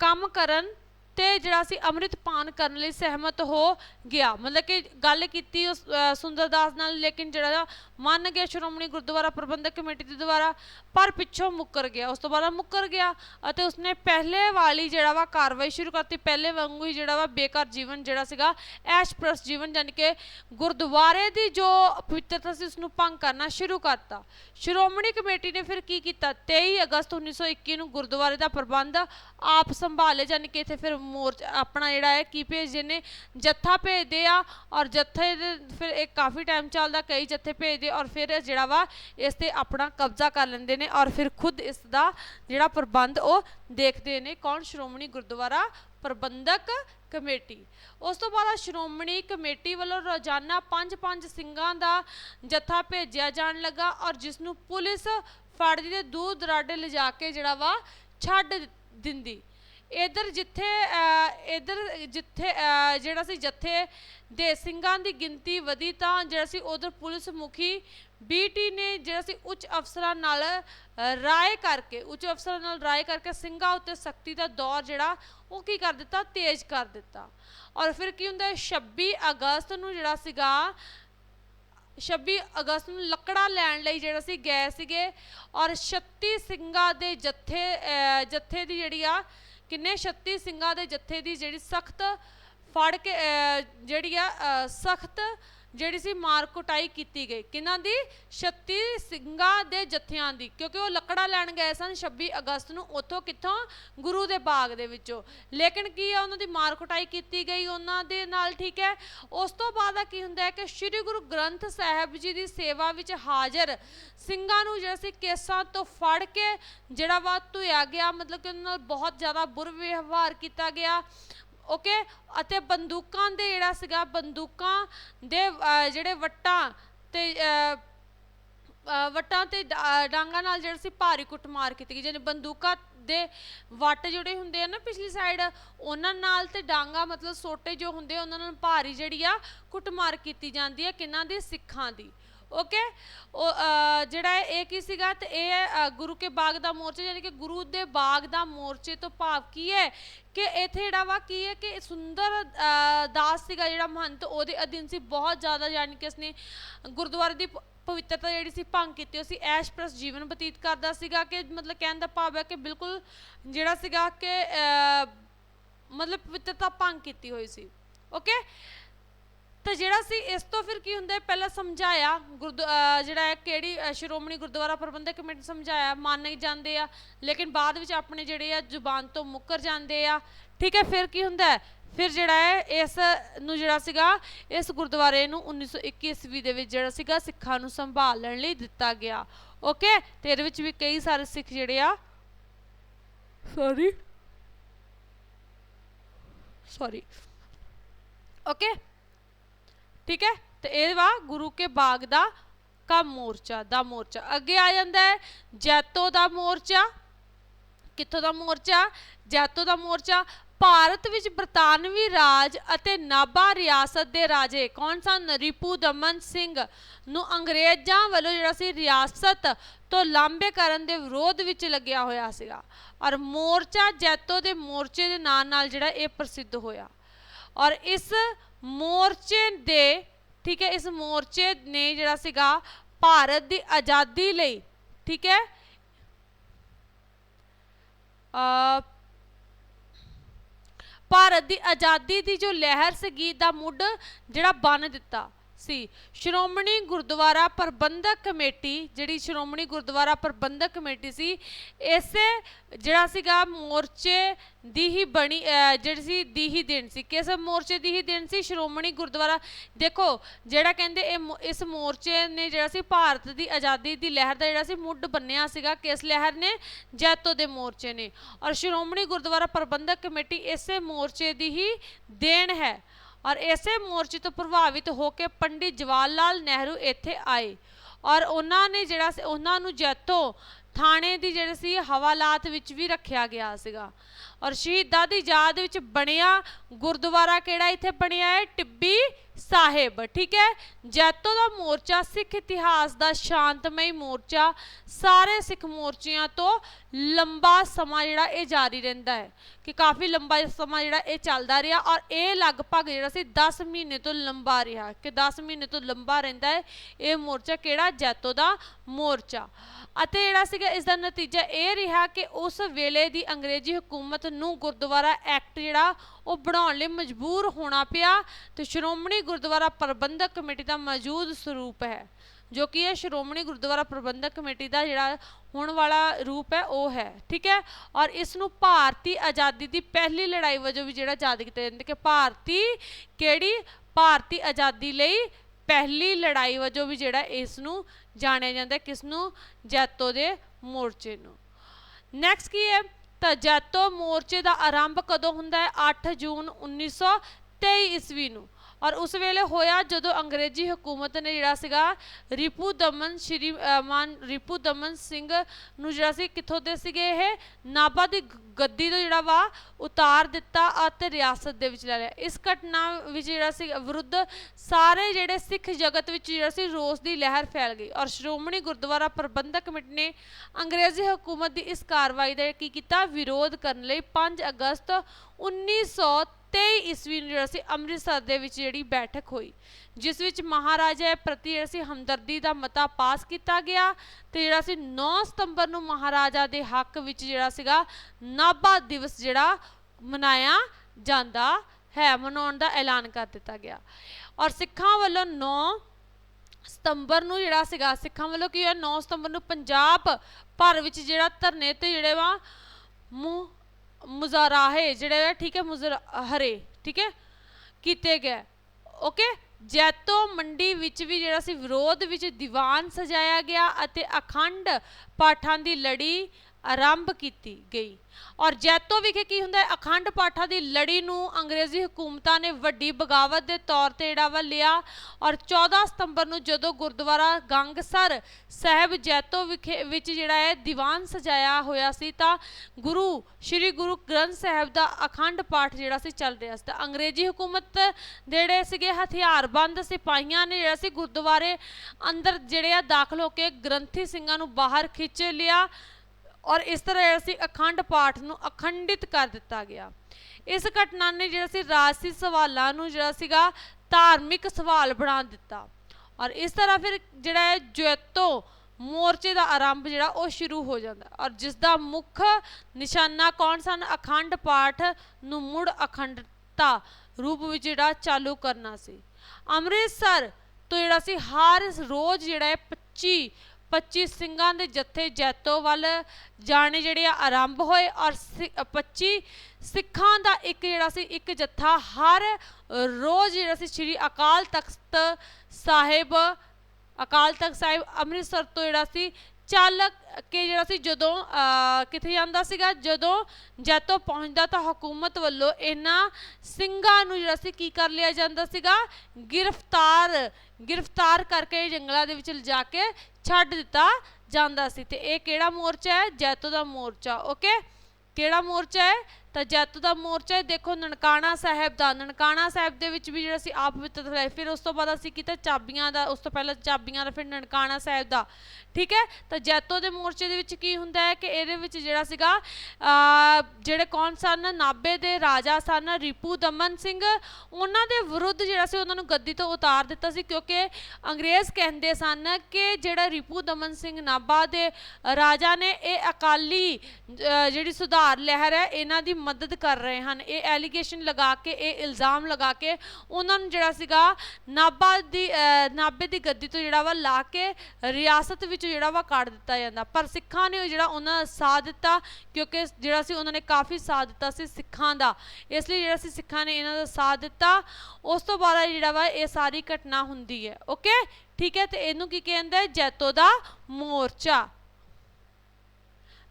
ਕੰਮ ਕਰਨ ਤੇ ਜਿਹੜਾ ਸੀ ਅੰਮ੍ਰਿਤ ਪਾਨ ਕਰਨ ਲਈ ਸਹਿਮਤ ਹੋ ਗਿਆ। ਮਤਲਬ ਕਿ ਗੱਲ ਕੀਤੀ ਉਸ ਸੁੰਦਰਦਾਸ ਨਾਲ, ਲੇਕਿਨ ਜਿਹੜਾ ਮੰਨ ਗਿਆ ਸ਼੍ਰੋਮਣੀ ਗੁਰਦੁਆਰਾ ਪ੍ਰਬੰਧਕ ਕਮੇਟੀ ਦੇ ਦੁਆਰਾ, ਪਰ ਪਿੱਛੋਂ ਮੁੱਕਰ ਗਿਆ। ਉਸ ਤੋਂ ਬਾਅਦ ਮੁੱਕਰ ਗਿਆ ਅਤੇ ਉਸਨੇ ਪਹਿਲੇ ਵਾਲੀ ਜਿਹੜਾ ਵਾ ਕਾਰਵਾਈ ਸ਼ੁਰੂ ਕਰਤੀ। ਪਹਿਲੇ ਵਾਂਗੂ ਹੀ ਜਿਹੜਾ ਵਾ ਬੇਕਾਰ ਜੀਵਨ ਜਿਹੜਾ ਸੀਗਾ ਐਸ਼ ਪ੍ਰਸ ਜੀਵਨ ਜਾਨੀ ਕਿ ਗੁਰਦੁਆਰੇ ਦੀ ਜੋ ਪਵਿੱਤਰਤਾ ਸੀ ਉਸ ਨੂੰ ਭੰਗ ਕਰਨਾ ਸ਼ੁਰੂ ਕਰਤਾ। ਸ਼੍ਰੋਮਣੀ ਕਮੇਟੀ ਨੇ ਫਿਰ ਕੀ ਕੀਤਾ? 23 ਅਗਸਤ 1921 ਨੂੰ ਗੁਰਦੁਆਰੇ ਦਾ ਪ੍ਰਬੰਧ ਆਪ ਸੰਭਾਲੇ ਜਾਨੀ ਕਿ ਇੱਥੇ ਫਿਰ ਮੋਰਚਾ ਆਪਣਾ ਜਿਹੜਾ ਹੈ, ਕੀ ਭੇਜਦੇ ਨੇ? ਜੱਥਾ ਭੇਜਦੇ ਆ ਔਰ ਜੱਥੇ ਦੇ ਫਿਰ ਇਹ ਕਾਫੀ ਟਾਈਮ ਚੱਲਦਾ, ਕਈ ਜੱਥੇ ਭੇਜਦੇ ਔਰ ਫਿਰ ਜਿਹੜਾ ਵਾ, ਇਸ ਤੇ ਆਪਣਾ ਕਬਜ਼ਾ ਕਰ ਲੈਂਦੇ ਨੇ ਔਰ ਫਿਰ ਖੁਦ ਇਸ ਦਾ ਜਿਹੜਾ ਪ੍ਰਬੰਧ ਉਹ ਦੇਖਦੇ ਨੇ। ਕੌਣ? ਸ਼੍ਰੋਮਣੀ ਗੁਰਦੁਆਰਾ ਪ੍ਰਬੰਧਕ ਕਮੇਟੀ। ਉਸ ਤੋਂ ਬਾਅਦ ਸ਼੍ਰੋਮਣੀ ਕਮੇਟੀ ਵੱਲੋਂ ਰੋਜ਼ਾਨਾ 5-5 ਸਿੰਘਾਂ ਦਾ ਜੱਥਾ ਭੇਜਿਆ ਜਾਣ ਲੱਗਾ ਔਰ ਜਿਸ ਨੂੰ ਪੁਲਿਸ ਫੜਦੀ ਦੇ ਦੂਰ ਦਰਾਡੇ ਲਿਜਾ ਕੇ ਜਿਹੜਾ ਵਾ ਛੱਡ ਦਿੰਦੀ। ਇਧਰ ਜਿੱਥੇ ਅਹ, ਇਧਰ ਜਿੱਥੇ ਜਿਹੜਾ ਸੀ ਜੱਥੇ ਦੇ ਸਿੰਘਾਂ ਦੀ ਗਿਣਤੀ ਵਧੀ ਤਾਂ ਜਿਹੜਾ ਸੀ ਉਧਰ ਪੁਲਿਸ ਮੁਖੀ ਬੀਟੀ ਨੇ ਜਿਹੜਾ ਸੀ ਉੱਚ ਅਫਸਰਾਂ ਨਾਲ ਰਾਏ ਕਰਕੇ ਉੱਚ ਅਫਸਰਾਂ ਨਾਲ ਰਾਏ ਕਰਕੇ ਸਿੰਘਾਂ ਉੱਤੇ ਸਖਤੀ ਦਾ ਦੌਰ ਜਿਹੜਾ ਉਹ ਕੀ ਕਰ ਦਿੱਤਾ? ਤੇਜ਼ ਕਰ ਦਿੱਤਾ। ਔਰ ਫਿਰ ਕੀ ਹੁੰਦਾ ਹੈ? 26 ਅਗਸਤ ਨੂੰ ਜਿਹੜਾ ਸੀਗਾ 26 ਅਗਸਤ ਨੂੰ ਲੱਕੜਾ ਲੈਣ ਲਈ ਜਿਹੜਾ ਸੀ ਗਏ ਸੀਗੇ। ਔਰ 36 ਸਿੰਘਾਂ ਦੇ ਜੱਥੇ ਜੱਥੇ ਦੀ ਜਿਹੜੀ ਆ ਕਿੰਨੇ 36 ਸਿੰਘਾਂ ਦੇ ਜੱਥੇ ਦੀ ਜਿਹੜੀ ਸਖਤ ਫੜ ਕੇ ਜਿਹੜੀ ਆ ਸਖਤ ਜਿਹੜੀ ਸੀ ਮਾਰ ਕੁਟਾਈ ਕੀਤੀ ਗਈ। ਕਿਹਨਾਂ ਦੀ? 36 ਸਿੰਘਾਂ ਦੇ ਜਥਿਆਂ ਦੀ। ਕਿਉਂਕਿ ਉਹ ਲੱਕੜਾ ਲੈਣ ਗਏ ਸਨ 26 ਅਗਸਤ ਨੂੰ, ਉੱਥੋਂ ਕਿੱਥੋਂ? ਗੁਰੂ ਦੇ ਬਾਗ ਦੇ ਵਿੱਚੋਂ। ਲੇਕਿਨ ਕੀ ਆ, ਉਹਨਾਂ ਦੀ ਮਾਰ ਕੁਟਾਈ ਕੀਤੀ ਗਈ, ਉਹਨਾਂ ਦੇ ਨਾਲ ਠੀਕ ਹੈ। ਉਸ ਤੋਂ ਬਾਅਦ ਆ ਕੀ ਹੁੰਦਾ ਹੈ ਕਿ ਸ੍ਰੀ ਗੁਰੂ ਗ੍ਰੰਥ ਸਾਹਿਬ ਜੀ ਦੀ ਸੇਵਾ ਵਿੱਚ ਹਾਜ਼ਰ ਸਿੰਘਾਂ ਨੂੰ ਜਿਹੜਾ ਸੀ ਕੇਸਾਂ ਤੋਂ ਫੜ ਕੇ ਜਿਹੜਾ ਵਾ ਧੋਇਆ ਗਿਆ। ਮਤਲਬ ਕਿ ਉਹਨਾਂ ਨਾਲ ਬਹੁਤ ਜ਼ਿਆਦਾ ਬੁਰਵਿਵਹਾਰ ਕੀਤਾ ਗਿਆ। ਓਕੇ ਅਤੇ ਬੰਦੂਕਾਂ ਦੇ ਜਿਹੜਾ ਸੀਗਾ ਬੰਦੂਕਾਂ ਦੇ ਜਿਹੜੇ ਵੱਟਾਂ ਤੇ ਅਹ, ਵੱਟਾਂ ਤੇ ਡਾ- ਡਾਂਗਾਂ ਨਾਲ ਜਿਹੜਾ ਸੀ ਭਾਰੀ ਕੁੱਟਮਾਰ ਕੀਤੀ ਗਈ। ਜਿਹਨੇ ਬੰਦੂਕਾਂ ਦੇ ਵੱਟ ਜਿਹੜੇ ਹੁੰਦੇ ਆ ਨਾ ਪਿਛਲੀ ਸਾਈਡ ਉਹਨਾਂ ਨਾਲ ਤੇ ਡਾਂਗਾ ਮਤਲਬ ਸੋਟੇ ਜੋ ਹੁੰਦੇ ਆ ਉਹਨਾਂ ਨਾਲ ਭਾਰੀ ਜਿਹੜੀ ਆ ਕੁੱਟਮਾਰ ਕੀਤੀ ਜਾਂਦੀ ਹੈ ਕਿਹਨਾਂ ਦੀ? ਸਿੱਖਾਂ ਦੀ। ਓਕੇ ਉਹ ਜਿਹੜਾ ਇਹ ਕੀ ਸੀਗਾ? ਤੇ ਇਹ ਹੈ ਗੁਰੂ ਕੇ ਬਾਗ ਦਾ ਮੋਰਚਾ, ਯਾਨੀ ਕਿ ਗੁਰੂ ਦੇ ਬਾਗ ਦਾ ਮੋਰਚੇ ਤੋਂ ਭਾਵ ਕੀ ਹੈ? ਕਿ ਇੱਥੇ ਜਿਹੜਾ ਵਾ ਕੀ ਹੈ ਕਿ ਸੁੰਦਰ ਦਾਸ ਸੀਗਾ ਜਿਹੜਾ ਮਹੰਤ, ਉਹਦੇ ਅਧੀਨ ਸੀ ਬਹੁਤ ਜ਼ਿਆਦਾ, ਯਾਨੀ ਕਿ ਉਸਨੇ ਗੁਰਦੁਆਰੇ ਦੀ ਪਵਿੱਤਰਤਾ ਜਿਹੜੀ ਸੀ, ਭੰਗ ਕੀਤੀ ਉਹ ਸੀ। ਐਸ਼ ਪ੍ਰਸ ਜੀਵਨ ਬਤੀਤ ਕਰਦਾ ਸੀਗਾ ਕਿ ਮਤਲਬ ਕਹਿਣ ਦਾ ਭਾਵ ਹੈ ਕਿ ਬਿਲਕੁਲ ਜਿਹੜਾ ਸੀਗਾ ਕਿ ਮਤਲਬ ਪਵਿੱਤਰਤਾ ਭੰਗ ਕੀਤੀ ਹੋਈ ਸੀ। ਓਕੇ ਤਾਂ ਜਿਹੜਾ ਸੀ ਇਸ ਤੋਂ ਫਿਰ ਕੀ ਹੁੰਦਾ ਪਹਿਲਾਂ ਸਮਝਾਇਆ, ਗੁਰਦੁ ਜਿਹੜਾ ਹੈ, ਕਿਹੜੀ ਸ਼੍ਰੋਮਣੀ ਗੁਰਦੁਆਰਾ ਪ੍ਰਬੰਧਕ ਕਮੇਟੀ ਨੇ ਸਮਝਾਇਆ, ਮੰਨ ਜਾਂਦੇ ਆ, ਲੇਕਿਨ ਬਾਅਦ ਵਿੱਚ ਆਪਣੇ ਜਿਹੜੇ ਆ ਜ਼ੁਬਾਨ ਤੋਂ ਮੁੱਕਰ ਜਾਂਦੇ ਆ। ਠੀਕ ਹੈ, ਫਿਰ ਕੀ ਹੁੰਦਾ ਫਿਰ ਜਿਹੜਾ ਹੈ, ਇਸ ਨੂੰ ਜਿਹੜਾ ਸੀਗਾ, ਇਸ ਗੁਰਦੁਆਰੇ ਨੂੰ 1921 ਈਸਵੀ ਦੇ ਵਿੱਚ ਜਿਹੜਾ ਸੀਗਾ, ਸਿੱਖਾਂ ਨੂੰ ਸੰਭਾਲਣ ਲਈ ਦਿੱਤਾ ਗਿਆ। ਓਕੇ? ਤੇ ਇਹਦੇ ਵਿੱਚ ਵੀ ਕਈ ਸਾਰੇ ਸਿੱਖ ਜਿਹੜੇ ਆ ਸੌਰੀ ਸੌਰੀ ਓਕੇ? ਠੀਕ ਹੈ? ਤੇ ਇਹ ਵਾ ਗੁਰੂ ਕੇ ਬਾਗ ਦਾ ਕਾ ਮੋਰਚਾ, ਦਾ ਮੋਰਚਾ। ਅੱਗੇ ਆ ਜਾਂਦਾ ਹੈ, ਜੈਤੋ ਦਾ ਮੋਰਚਾ। ਕਿੱਥੋਂ ਦਾ ਮੋਰਚਾ? ਜੈਤੋ ਦਾ ਮੋਰਚਾ। ਭਾਰਤ ਵਿੱਚ ਬਰਤਾਨਵੀ ਰਾਜ ਅਤੇ ਨਾਭਾ ਰਿਆਸਤ ਦੇ ਰਾਜੇ ਕੌਣ ਸਨ? ਰਿਪੂ ਦਮਨ ਸਿੰਘ ਨੂੰ ਅੰਗਰੇਜ਼ਾਂ ਵੱਲੋਂ ਜਿਹੜਾ ਸੀ ਰਿਆਸਤ ਤੋਂ ਲਾਂਬੇ ਕਰਨ ਦੇ ਵਿਰੋਧ ਵਿੱਚ ਲੱਗਿਆ ਹੋਇਆ ਸੀਗਾ। ਔਰ ਮੋਰਚਾ ਜੈਤੋ ਦੇ ਮੋਰਚੇ ਦੇ ਨਾਂ ਨਾਲ ਜਿਹੜਾ ਇਹ ਪ੍ਰਸਿੱਧ ਹੋਇਆ। ਔਰ ਇਸ ਮੋਰਚੇ ਦੇ, ਠੀਕ ਹੈ, ਇਸ ਮੋਰਚੇ ਨੇ ਜਿਹੜਾ ਸੀਗਾ ਭਾਰਤ ਦੀ ਆਜ਼ਾਦੀ ਲਈ, ਠੀਕ ਹੈ ਅ ਭਾਰਤ ਦੀ ਆਜ਼ਾਦੀ ਦੀ ਜੋ ਲਹਿਰ ਸੀਗੀ ਦਾ ਮੁੱਢ ਜਿਹੜਾ ਬੰਨ ਦਿੱਤਾ। ਸੀ। ਸ਼੍ਰੋਮਣੀ ਗੁਰਦੁਆਰਾ ਪ੍ਰਬੰਧਕ ਕਮੇਟੀ, ਜਿਹੜੀ ਸ਼੍ਰੋਮਣੀ ਗੁਰਦੁਆਰਾ ਪ੍ਰਬੰਧਕ ਕਮੇਟੀ ਸੀ, ਇਸੇ ਜਿਹੜਾ ਸੀਗਾ ਮੋਰਚੇ ਦੀ ਹੀ ਬਣੀ ਜਿਹੜੀ ਸੀ ਦੀ ਹੀ ਦੇਣ ਸੀ। ਕਿਸ ਮੋਰਚੇ ਦੀ ਹੀ ਦਿਨ ਸੀ? ਸ਼੍ਰੋਮਣੀ ਗੁਰਦੁਆਰਾ। ਦੇਖੋ, ਜਿਹੜਾ ਕਹਿੰਦੇ ਇਹ ਮੋ- ਇਸ ਮੋਰਚੇ ਨੇ ਜਿਹੜਾ ਸੀ ਭਾਰਤ ਦੀ ਆਜ਼ਾਦੀ ਦੀ ਲਹਿਰ ਦਾ ਜਿਹੜਾ ਸੀ ਮੁੱਢ ਬੰਨਿਆ ਸੀਗਾ, ਕਿਸ ਲਹਿਰ ਨੇ? ਜੈਤੋ ਦੇ ਮੋਰਚੇ ਨੇ। ਔਰ ਸ਼੍ਰੋਮਣੀ ਗੁਰਦੁਆਰਾ ਪ੍ਰਬੰਧਕ ਕਮੇਟੀ ਇਸੇ ਮੋਰਚੇ ਦੀ ਹੀ ਦੇਣ ਹੈ। ਔਰ ਇਸੇ ਮੋਰਚੇ ਤੋਂ ਪ੍ਰਭਾਵਿਤ ਹੋ ਕੇ ਪੰਡਿਤ ਜਵਾਹਰ ਲਾਲ ਨਹਿਰੂ ਇੱਥੇ ਆਏ। ਔਰ ਉਹਨਾਂ ਨੇ ਜਿਹੜਾ ਸੀ, ਉਹਨਾਂ ਨੂੰ ਜੈਤੋ ਥਾਣੇ ਦੀ ਜਿਹੜੀ ਸੀ, ਹਵਾਲਾਤ ਵਿੱਚ ਵੀ ਰੱਖਿਆ ਗਿਆ ਸੀਗਾ। ਔਰ ਸ਼ਹੀਦਾਂ ਦੀ ਯਾਦ ਵਿੱਚ ਬਣਿਆ ਗੁਰਦੁਆਰਾ ਕਿਹੜਾ ਇੱਥੇ ਬਣਿਆ ਹੈ? ਟਿੱਬੀ ਸਾਹਿਬ, ਠੀਕ ਹੈ? ਜੈਤੋ ਦਾ ਮੋਰਚਾ, ਸਿੱਖ ਇਤਿਹਾਸ ਦਾ ਸ਼ਾਂਤਮਈ ਮੋਰਚਾ, ਸਾਰੇ ਸਿੱਖ ਮੋਰਚਿਆਂ ਤੋਂ ਲੰਬਾ ਸਮਾਂ ਜਿਹੜਾ ਇਹ ਜਾਰੀ ਰਹਿੰਦਾ ਹੈ। ਕਿ ਕਾਫੀ ਲੰਬਾ ਸਮਾਂ ਜਿਹੜਾ ਇਹ ਚੱਲਦਾ ਰਿਹਾ ਔਰ ਇਹ ਲਗਭਗ ਜਿਹੜਾ ਸੀ 10 ਮਹੀਨੇ ਤੋਂ ਲੰਬਾ ਰਿਹਾ ਕਿ 10 ਮਹੀਨੇ ਤੋਂ ਲੰਬਾ ਰਹਿੰਦਾ ਹੈ ਇਹ ਮੋਰਚਾ ਕਿਹੜਾ? ਜੈਤੋ ਦਾ ਮੋਰਚਾ। ਅਤੇ ਜਿਹੜਾ ਸੀਗਾ ਇਸ ਦਾ ਨਤੀਜਾ ਇਹ ਰਿਹਾ ਕਿ ਉਸ ਵੇਲੇ ਦੀ ਅੰਗਰੇਜ਼ੀ ਹਕੂਮਤ ਨੂੰ ਗੁਰਦੁਆਰਾ ਐਕਟ ਜਿਹੜਾ ਉਹ ਬਣਾਉਣ ਲਈ ਮਜਬੂਰ ਹੋਣਾ ਪਿਆ ਤੇ ਸ਼੍ਰੋਮਣੀ ਗੁਰਦੁਆਰਾ ਪ੍ਰਬੰਧਕ ਕਮੇਟੀ ਦਾ ਮੌਜੂਦ ਸਰੂਪ ਹੈ। ਜੋ ਕਿ ਇਹ ਸ਼੍ਰੋਮਣੀ ਗੁਰਦੁਆਰਾ ਪ੍ਰਬੰਧਕ ਕਮੇਟੀ ਦਾ ਜਿਹੜਾ ਹੋਣ ਵਾਲਾ ਰੂਪ ਹੈ ਉਹ ਹੈ ਠੀਕ ਹੈ? ਔਰ ਇਸ ਨੂੰ ਭਾਰਤੀ ਆਜ਼ਾਦੀ ਦੀ ਪਹਿਲੀ ਲੜਾਈ ਵਜੋਂ ਵੀ ਜਿਹੜਾ ਯਾਦ ਕੀਤਾ ਜਾਂਦਾ ਕਿ ਭਾਰਤੀ ਕਿਹੜੀ? ਭਾਰਤੀ ਆਜ਼ਾਦੀ ਲਈ ਪਹਿਲੀ ਲੜਾਈ ਵਜੋਂ ਵੀ ਜਿਹੜਾ ਇਸ ਨੂੰ ਜਾਣਿਆ ਜਾਂਦਾ ਹੈ, ਕਿਸ ਨੂੰ ਜੈਤੋ ਦੇ ਮੋਰਚੇ ਨੂੰ। ਨੈਕਸਟ ਕੀ ਹੈ? ਤਾਂ ਜੈਤੋ ਮੋਰਚੇ ਦਾ ਆਰੰਭ ਕਦੋਂ ਹੁੰਦਾ ਹੈ? 8 ਜੂਨ 1923 ਈਸਵੀ ਨੂੰ। ਔਰ ਉਸ ਵੇਲੇ ਹੋਇਆ ਜਦੋਂ ਅੰਗਰੇਜ਼ੀ ਹਕੂਮਤ ਨੇ ਜਿਹੜਾ ਸੀਗਾ ਰਿਪੂ ਦਮਨ ਸ਼੍ਰੀ ਮਾਨ ਰਿਪੂ ਦਮਨ ਸਿੰਘ ਨੂੰ ਜਿਹੜਾ ਸੀ, ਕਿੱਥੋਂ ਦੇ ਸੀਗੇ ਇਹ? ਨਾਭਾ ਦੀ ਗੱਦੀ ਤੋਂ ਜਿਹੜਾ ਵਾ, ਉਤਾਰ ਦਿੱਤਾ ਅਤੇ ਰਿਆਸਤ ਦੇ ਵਿੱਚ ਲੈ ਲਿਆ। ਇਸ ਘਟਨਾ ਵਿੱਚ ਜਿਹੜਾ ਸੀ, ਵਿਰੁੱਧ ਸਾਰੇ ਜਿਹੜੇ ਸਿੱਖ ਜਗਤ ਵਿੱਚ ਜਿਹੜਾ ਸੀ, ਰੋਸ ਦੀ ਲਹਿਰ ਫੈਲ ਗਈ। ਔਰ ਸ਼੍ਰੋਮਣੀ ਗੁਰਦੁਆਰਾ ਪ੍ਰਬੰਧਕ ਕਮੇਟੀ ਨੇ ਅੰਗਰੇਜ਼ੀ ਹਕੂਮਤ ਦੀ ਇਸ ਕਾਰਵਾਈ ਦਾ ਕੀ ਕੀਤਾ? ਵਿਰੋਧ ਕਰਨ ਲਈ 5 ਅਗਸਤ 1923 ਈਸਵੀ ਨੂੰ ਜਿਹੜਾ ਸੀ ਅੰਮ੍ਰਿਤਸਰ ਦੇ ਵਿੱਚ ਜਿਹੜੀ ਬੈਠਕ ਹੋਈ, ਜਿਸ ਵਿੱਚ ਮਹਾਰਾਜਾ ਪ੍ਰਤੀ ਜਿਹੜਾ ਸੀ ਹਮਦਰਦੀ ਦਾ ਮਤਾ ਪਾਸ ਕੀਤਾ ਗਿਆ ਤੇ ਜਿਹੜਾ ਸੀ 9 ਸਤੰਬਰ ਨੂੰ ਮਹਾਰਾਜਾ ਦੇ ਹੱਕ ਵਿੱਚ ਜਿਹੜਾ ਸੀਗਾ ਨਾਭਾ ਦਿਵਸ ਜਿਹੜਾ ਮਨਾਇਆ ਜਾਂਦਾ ਹੈ, ਮਨਾਉਣ ਦਾ ਐਲਾਨ ਕਰ ਦਿੱਤਾ ਗਿਆ। ਔਰ ਸਿੱਖਾਂ ਵੱਲੋਂ 9 ਸਤੰਬਰ ਨੂੰ ਜਿਹੜਾ ਸੀਗਾ, ਸਿੱਖਾਂ ਵੱਲੋਂ ਕੀ ਹੋਇਆ? 9 ਸਤੰਬਰ ਨੂੰ ਪੰਜਾਬ ਭਰ ਵਿੱਚ ਜਿਹੜਾ ਧਰਨੇ ਤੇ ਜਿਹੜੇ ਵਾ ਮੂੰਹ ਮੁਜ਼ਾਰਾਹੇ ਜਿਹੜੇ ਆ, ਠੀਕ ਹੈ, ਮੁਜ਼ਾਹਰੇ, ਠੀਕ ਹੈ, ਕੀਤੇ ਗਏ। ਓਕੇ ਜੈਤੋ ਮੰਡੀ ਵਿੱਚ ਵੀ ਜਿਹੜਾ ਸੀ ਵਿਰੋਧ ਵਿੱਚ ਦੀਵਾਨ ਸਜਾਇਆ ਗਿਆ ਅਤੇ ਅਖੰਡ ਪਾਠਾਂ ਦੀ ਲੜੀ ਆਰੰਭ ਕੀਤੀ ਗਈ। ਔਰ ਜੈਤੋ ਵਿਖੇ ਕੀ ਹੁੰਦਾ ਹੈ? ਅਖੰਡ ਪਾਠਾਂ ਦੀ ਲੜੀ ਨੂੰ ਅੰਗਰੇਜ਼ੀ ਹਕੂਮਤਾਂ ਨੇ ਵੱਡੀ ਬਗਾਵਤ ਦੇ ਤੌਰ ਤੇ ਜਿਹੜਾ ਵਾ ਲਿਆ। ਔਰ 14 ਸਤੰਬਰ ਨੂੰ ਜਦੋਂ ਗੁਰਦੁਆਰਾ ਗੰਗਸਰ ਸਾਹਿਬ ਜੈਤੋ ਵਿਖੇ ਵਿੱਚ ਜਿਹੜਾ ਹੈ ਦੀਵਾਨ ਸਜਾਇਆ ਹੋਇਆ ਸੀ, ਤਾਂ ਗੁਰੂ, ਸ੍ਰੀ ਗੁਰੂ ਗ੍ਰੰਥ ਸਾਹਿਬ ਦਾ ਅਖੰਡ ਪਾਠ ਜਿਹੜਾ ਸੀ ਚੱਲ ਰਿਹਾ ਸੀ। ਤਾਂ ਅੰਗਰੇਜ਼ੀ ਹਕੂਮਤ ਜਿਹੜੇ ਸੀਗੇ ਹਥਿਆਰਬੰਦ ਸਿਪਾਹੀਆਂ ਨੇ ਜਿਹੜਾ ਸੀ ਗੁਰਦੁਆਰੇ ਅੰਦਰ ਜਿਹੜੇ ਆ ਦਾਖਲ ਹੋ ਕੇ ਗ੍ਰੰਥੀ ਸਿੰਘਾਂ ਨੂੰ ਬਾਹਰ ਖਿੱਚ ਲਿਆ। ਔਰ ਇਸ ਤਰ੍ਹਾਂ ਜਿਹੜਾ ਸੀ ਅਖੰਡ ਪਾਠ ਨੂੰ ਅਖੰਡਿਤ ਕਰ ਦਿੱਤਾ ਗਿਆ। ਇਸ ਘਟਨਾ ਨੇ ਜਿਹੜਾ ਸੀ ਰਾਜਸੀ ਸਵਾਲਾਂ ਨੂੰ ਜਿਹੜਾ ਸੀਗਾ ਧਾਰਮਿਕ ਸਵਾਲ ਬਣਾ ਦਿੱਤਾ। ਔਰ ਇਸ ਤਰ੍ਹਾਂ ਫਿਰ ਜਿਹੜਾ ਹੈ ਜੈਤੋ ਮੋਰਚੇ ਦਾ ਆਰੰਭ ਜਿਹੜਾ ਉਹ ਸ਼ੁਰੂ ਹੋ ਜਾਂਦਾ। ਔਰ ਜਿਸ ਦਾ ਮੁੱਖ ਨਿਸ਼ਾਨਾ ਕੌਣ ਸਨ? ਅਖੰਡ ਪਾਠ ਨੂੰ ਮੁੜ ਅਖੰਡਤਾ ਰੂਪ ਵਿੱਚ ਜਿਹੜਾ ਚਾਲੂ ਕਰਨਾ ਸੀ। ਅੰਮ੍ਰਿਤਸਰ ਤੋਂ ਜਿਹੜਾ ਸੀ ਹਰ ਰੋਜ਼ ਜਿਹੜਾ ਹੈ 25 25 ਸਿੰਘਾਂ ਦੇ ਜੱਥੇ ਜੈਤੋ ਵੱਲ ਜਾਣੇ ਜਿਹੜੇ ਆ ਆਰੰਭ ਹੋਏ ਔਰ ਸਿ- 25 ਸਿੱਖਾਂ ਦਾ ਇੱਕ ਜਿਹੜਾ ਸੀ, ਇੱਕ ਜੱਥਾ ਹਰ ਰੋਜ਼ ਜਿਹੜਾ ਸੀ ਸ੍ਰੀ ਅਕਾਲ ਤਖਤ ਸਾਹਿਬ, ਅਕਾਲ ਤਖਤ ਸਾਹਿਬ ਅੰਮ੍ਰਿਤਸਰ ਤੋਂ ਜਿਹੜਾ ਸੀ ਚੱਲ ਕੇ ਜਿਹੜਾ ਸੀ ਜਦੋਂ ਕਿੱਥੇ ਜਾਂਦਾ ਸੀਗਾ? ਜਦੋਂ ਜੈਤੋ ਪਹੁੰਚਦਾ ਤਾਂ ਹਕੂਮਤ ਵੱਲੋਂ ਇਹਨਾਂ ਸਿੰਘਾਂ ਨੂੰ ਜਿਹੜਾ ਸੀ ਕੀ ਕਰ ਲਿਆ ਜਾਂਦਾ ਸੀਗਾ? ਗ੍ਰਿਫਤਾਰ ਗ੍ਰਿਫਤਾਰ ਕਰਕੇ ਜੰਗਲਾਂ ਦੇ ਵਿੱਚ ਲਿਜਾ ਕੇ ਛੱਡ ਦਿੱਤਾ ਜਾਂਦਾ ਸੀ। ਤੇ ਇਹ ਕਿਹੜਾ ਮੋਰਚਾ ਹੈ? ਜੈਤੋ ਦਾ ਮੋਰਚਾ ਓਕੇ ਕਿਹੜਾ ਮੋਰਚਾ ਹੈ? ਤਾਂ ਜੈਤੋ ਦਾ ਮੋਰਚਾ ਹੈ, ਦੇਖੋ ਨਨਕਾਣਾ ਸਾਹਿਬ ਦਾ, ਨਨਕਾਣਾ ਸਾਹਿਬ ਦੇ ਵਿੱਚ ਵੀ ਜਿਹੜਾ ਸੀ ਆਪ ਪਵਿੱਤਰ ਥਲਾਈ ਫਿਰ ਉਸ ਤੋਂ ਬਾਅਦ ਅਸੀਂ ਕੀਤਾ ਚਾਬੀਆਂ ਦਾ, ਉਸ ਤੋਂ ਪਹਿਲਾਂ ਚਾਬੀਆਂ ਦਾ, ਫਿਰ ਨਨਕਾਣਾ ਸਾਹਿਬ ਦਾ। ਠੀਕ ਹੈ? ਤਾਂ ਜੈਤੋ ਦੇ ਮੋਰਚੇ ਦੇ ਵਿੱਚ ਕੀ ਹੁੰਦਾ ਹੈ ਕਿ ਇਹਦੇ ਵਿੱਚ ਜਿਹੜਾ ਸੀਗਾ ਜਿਹੜੇ ਕੌਣ ਸਨ? ਨਾਬੇ ਦੇ ਰਾਜਾ ਸਨ, ਰਿਪੂ ਦਮਨ ਸਿੰਘ। ਉਹਨਾਂ ਦੇ ਵਿਰੁੱਧ ਜਿਹੜਾ ਸੀ ਉਹਨਾਂ ਨੂੰ ਗੱਦੀ ਤੋਂ ਉਤਾਰ ਦਿੱਤਾ ਸੀ, ਕਿਉਂਕਿ ਅੰਗਰੇਜ਼ ਕਹਿੰਦੇ ਸਨ ਕਿ ਜਿਹੜਾ ਰਿਪੂ ਦਮਨ ਸਿੰਘ ਨਾਭਾ ਦੇ ਰਾਜਾ ਨੇ, ਇਹ ਅਕਾਲੀ ਜਿਹੜੀ ਸੁਧਾਰ ਲਹਿਰ ਹੈ, ਇਹਨਾਂ ਦੀ ਮਦਦ ਕਰ ਰਹੇ ਹਨ। ਇਹ ਐਲੀਗੇਸ਼ਨ ਲਗਾ ਕੇ ਇਹ ਇਲਜ਼ਾਮ ਲਗਾ ਕੇ ਉਹਨਾਂ ਨੂੰ ਜਿਹੜਾ ਸੀਗਾ ਨਾਭਾ ਦੀ ਅਹ, ਨਾਭੇ ਦੀ ਗੱਦੀ ਤੋਂ ਜਿਹੜਾ ਵਾ ਲਾ ਕੇ ਰਿਆਸਤ ਵਿੱਚ ਜਿਹੜਾ ਵਾ ਕੱਢ ਦਿੱਤਾ ਜਾਂਦਾ। ਪਰ ਸਿੱਖਾਂ ਨੇ ਜਿਹੜਾ ਉਹਨਾਂ ਦਾ ਸਾਥ ਦਿੱਤਾ ਕਿਉਂਕਿ ਜਿਹੜਾ ਸੀ ਉਹਨਾਂ ਨੇ ਕਾਫੀ ਸਾਥ ਦਿੱਤਾ ਸੀ ਸਿੱਖਾਂ ਦਾ। ਇਸ ਲਈ ਜਿਹੜਾ ਸੀ ਸਿੱਖਾਂ ਨੇ ਇਹਨਾਂ ਦਾ ਸਾਥ ਦਿੱਤਾ। ਉਸ ਤੋਂ ਬਾਅਦ ਜਿਹੜਾ ਵਾ ਇਹ ਸਾਰੀ ਘਟਨਾ ਹੁੰਦੀ ਹੈ। ਓਕੇ ਠੀਕ ਹੈ? ਤੇ ਇਹਨੂੰ ਕੀ ਕਹਿੰਦੇ ਜੈਤੋ ਦਾ ਮੋਰਚਾ।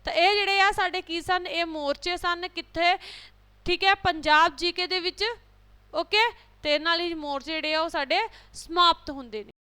ਤਾਂ ਇਹ ਜਿਹੜੇ ਆ ਸਾਡੇ ਕੀ ਸਨ? ਇਹ ਮੋਰਚੇ ਸਨ ਕਿੱਥੇ? ਠੀਕ ਹੈ, ਪੰਜਾਬ ਜੀਕੇ ਦੇ ਵਿੱਚ ਓਕੇ ਤੇ ਨਾਲ ਹੀ ਮੋਰਚੇ ਜਿਹੜੇ ਆ ਉਹ ਸਾਡੇ ਸਮਾਪਤ ਹੁੰਦੇ ਨੇ।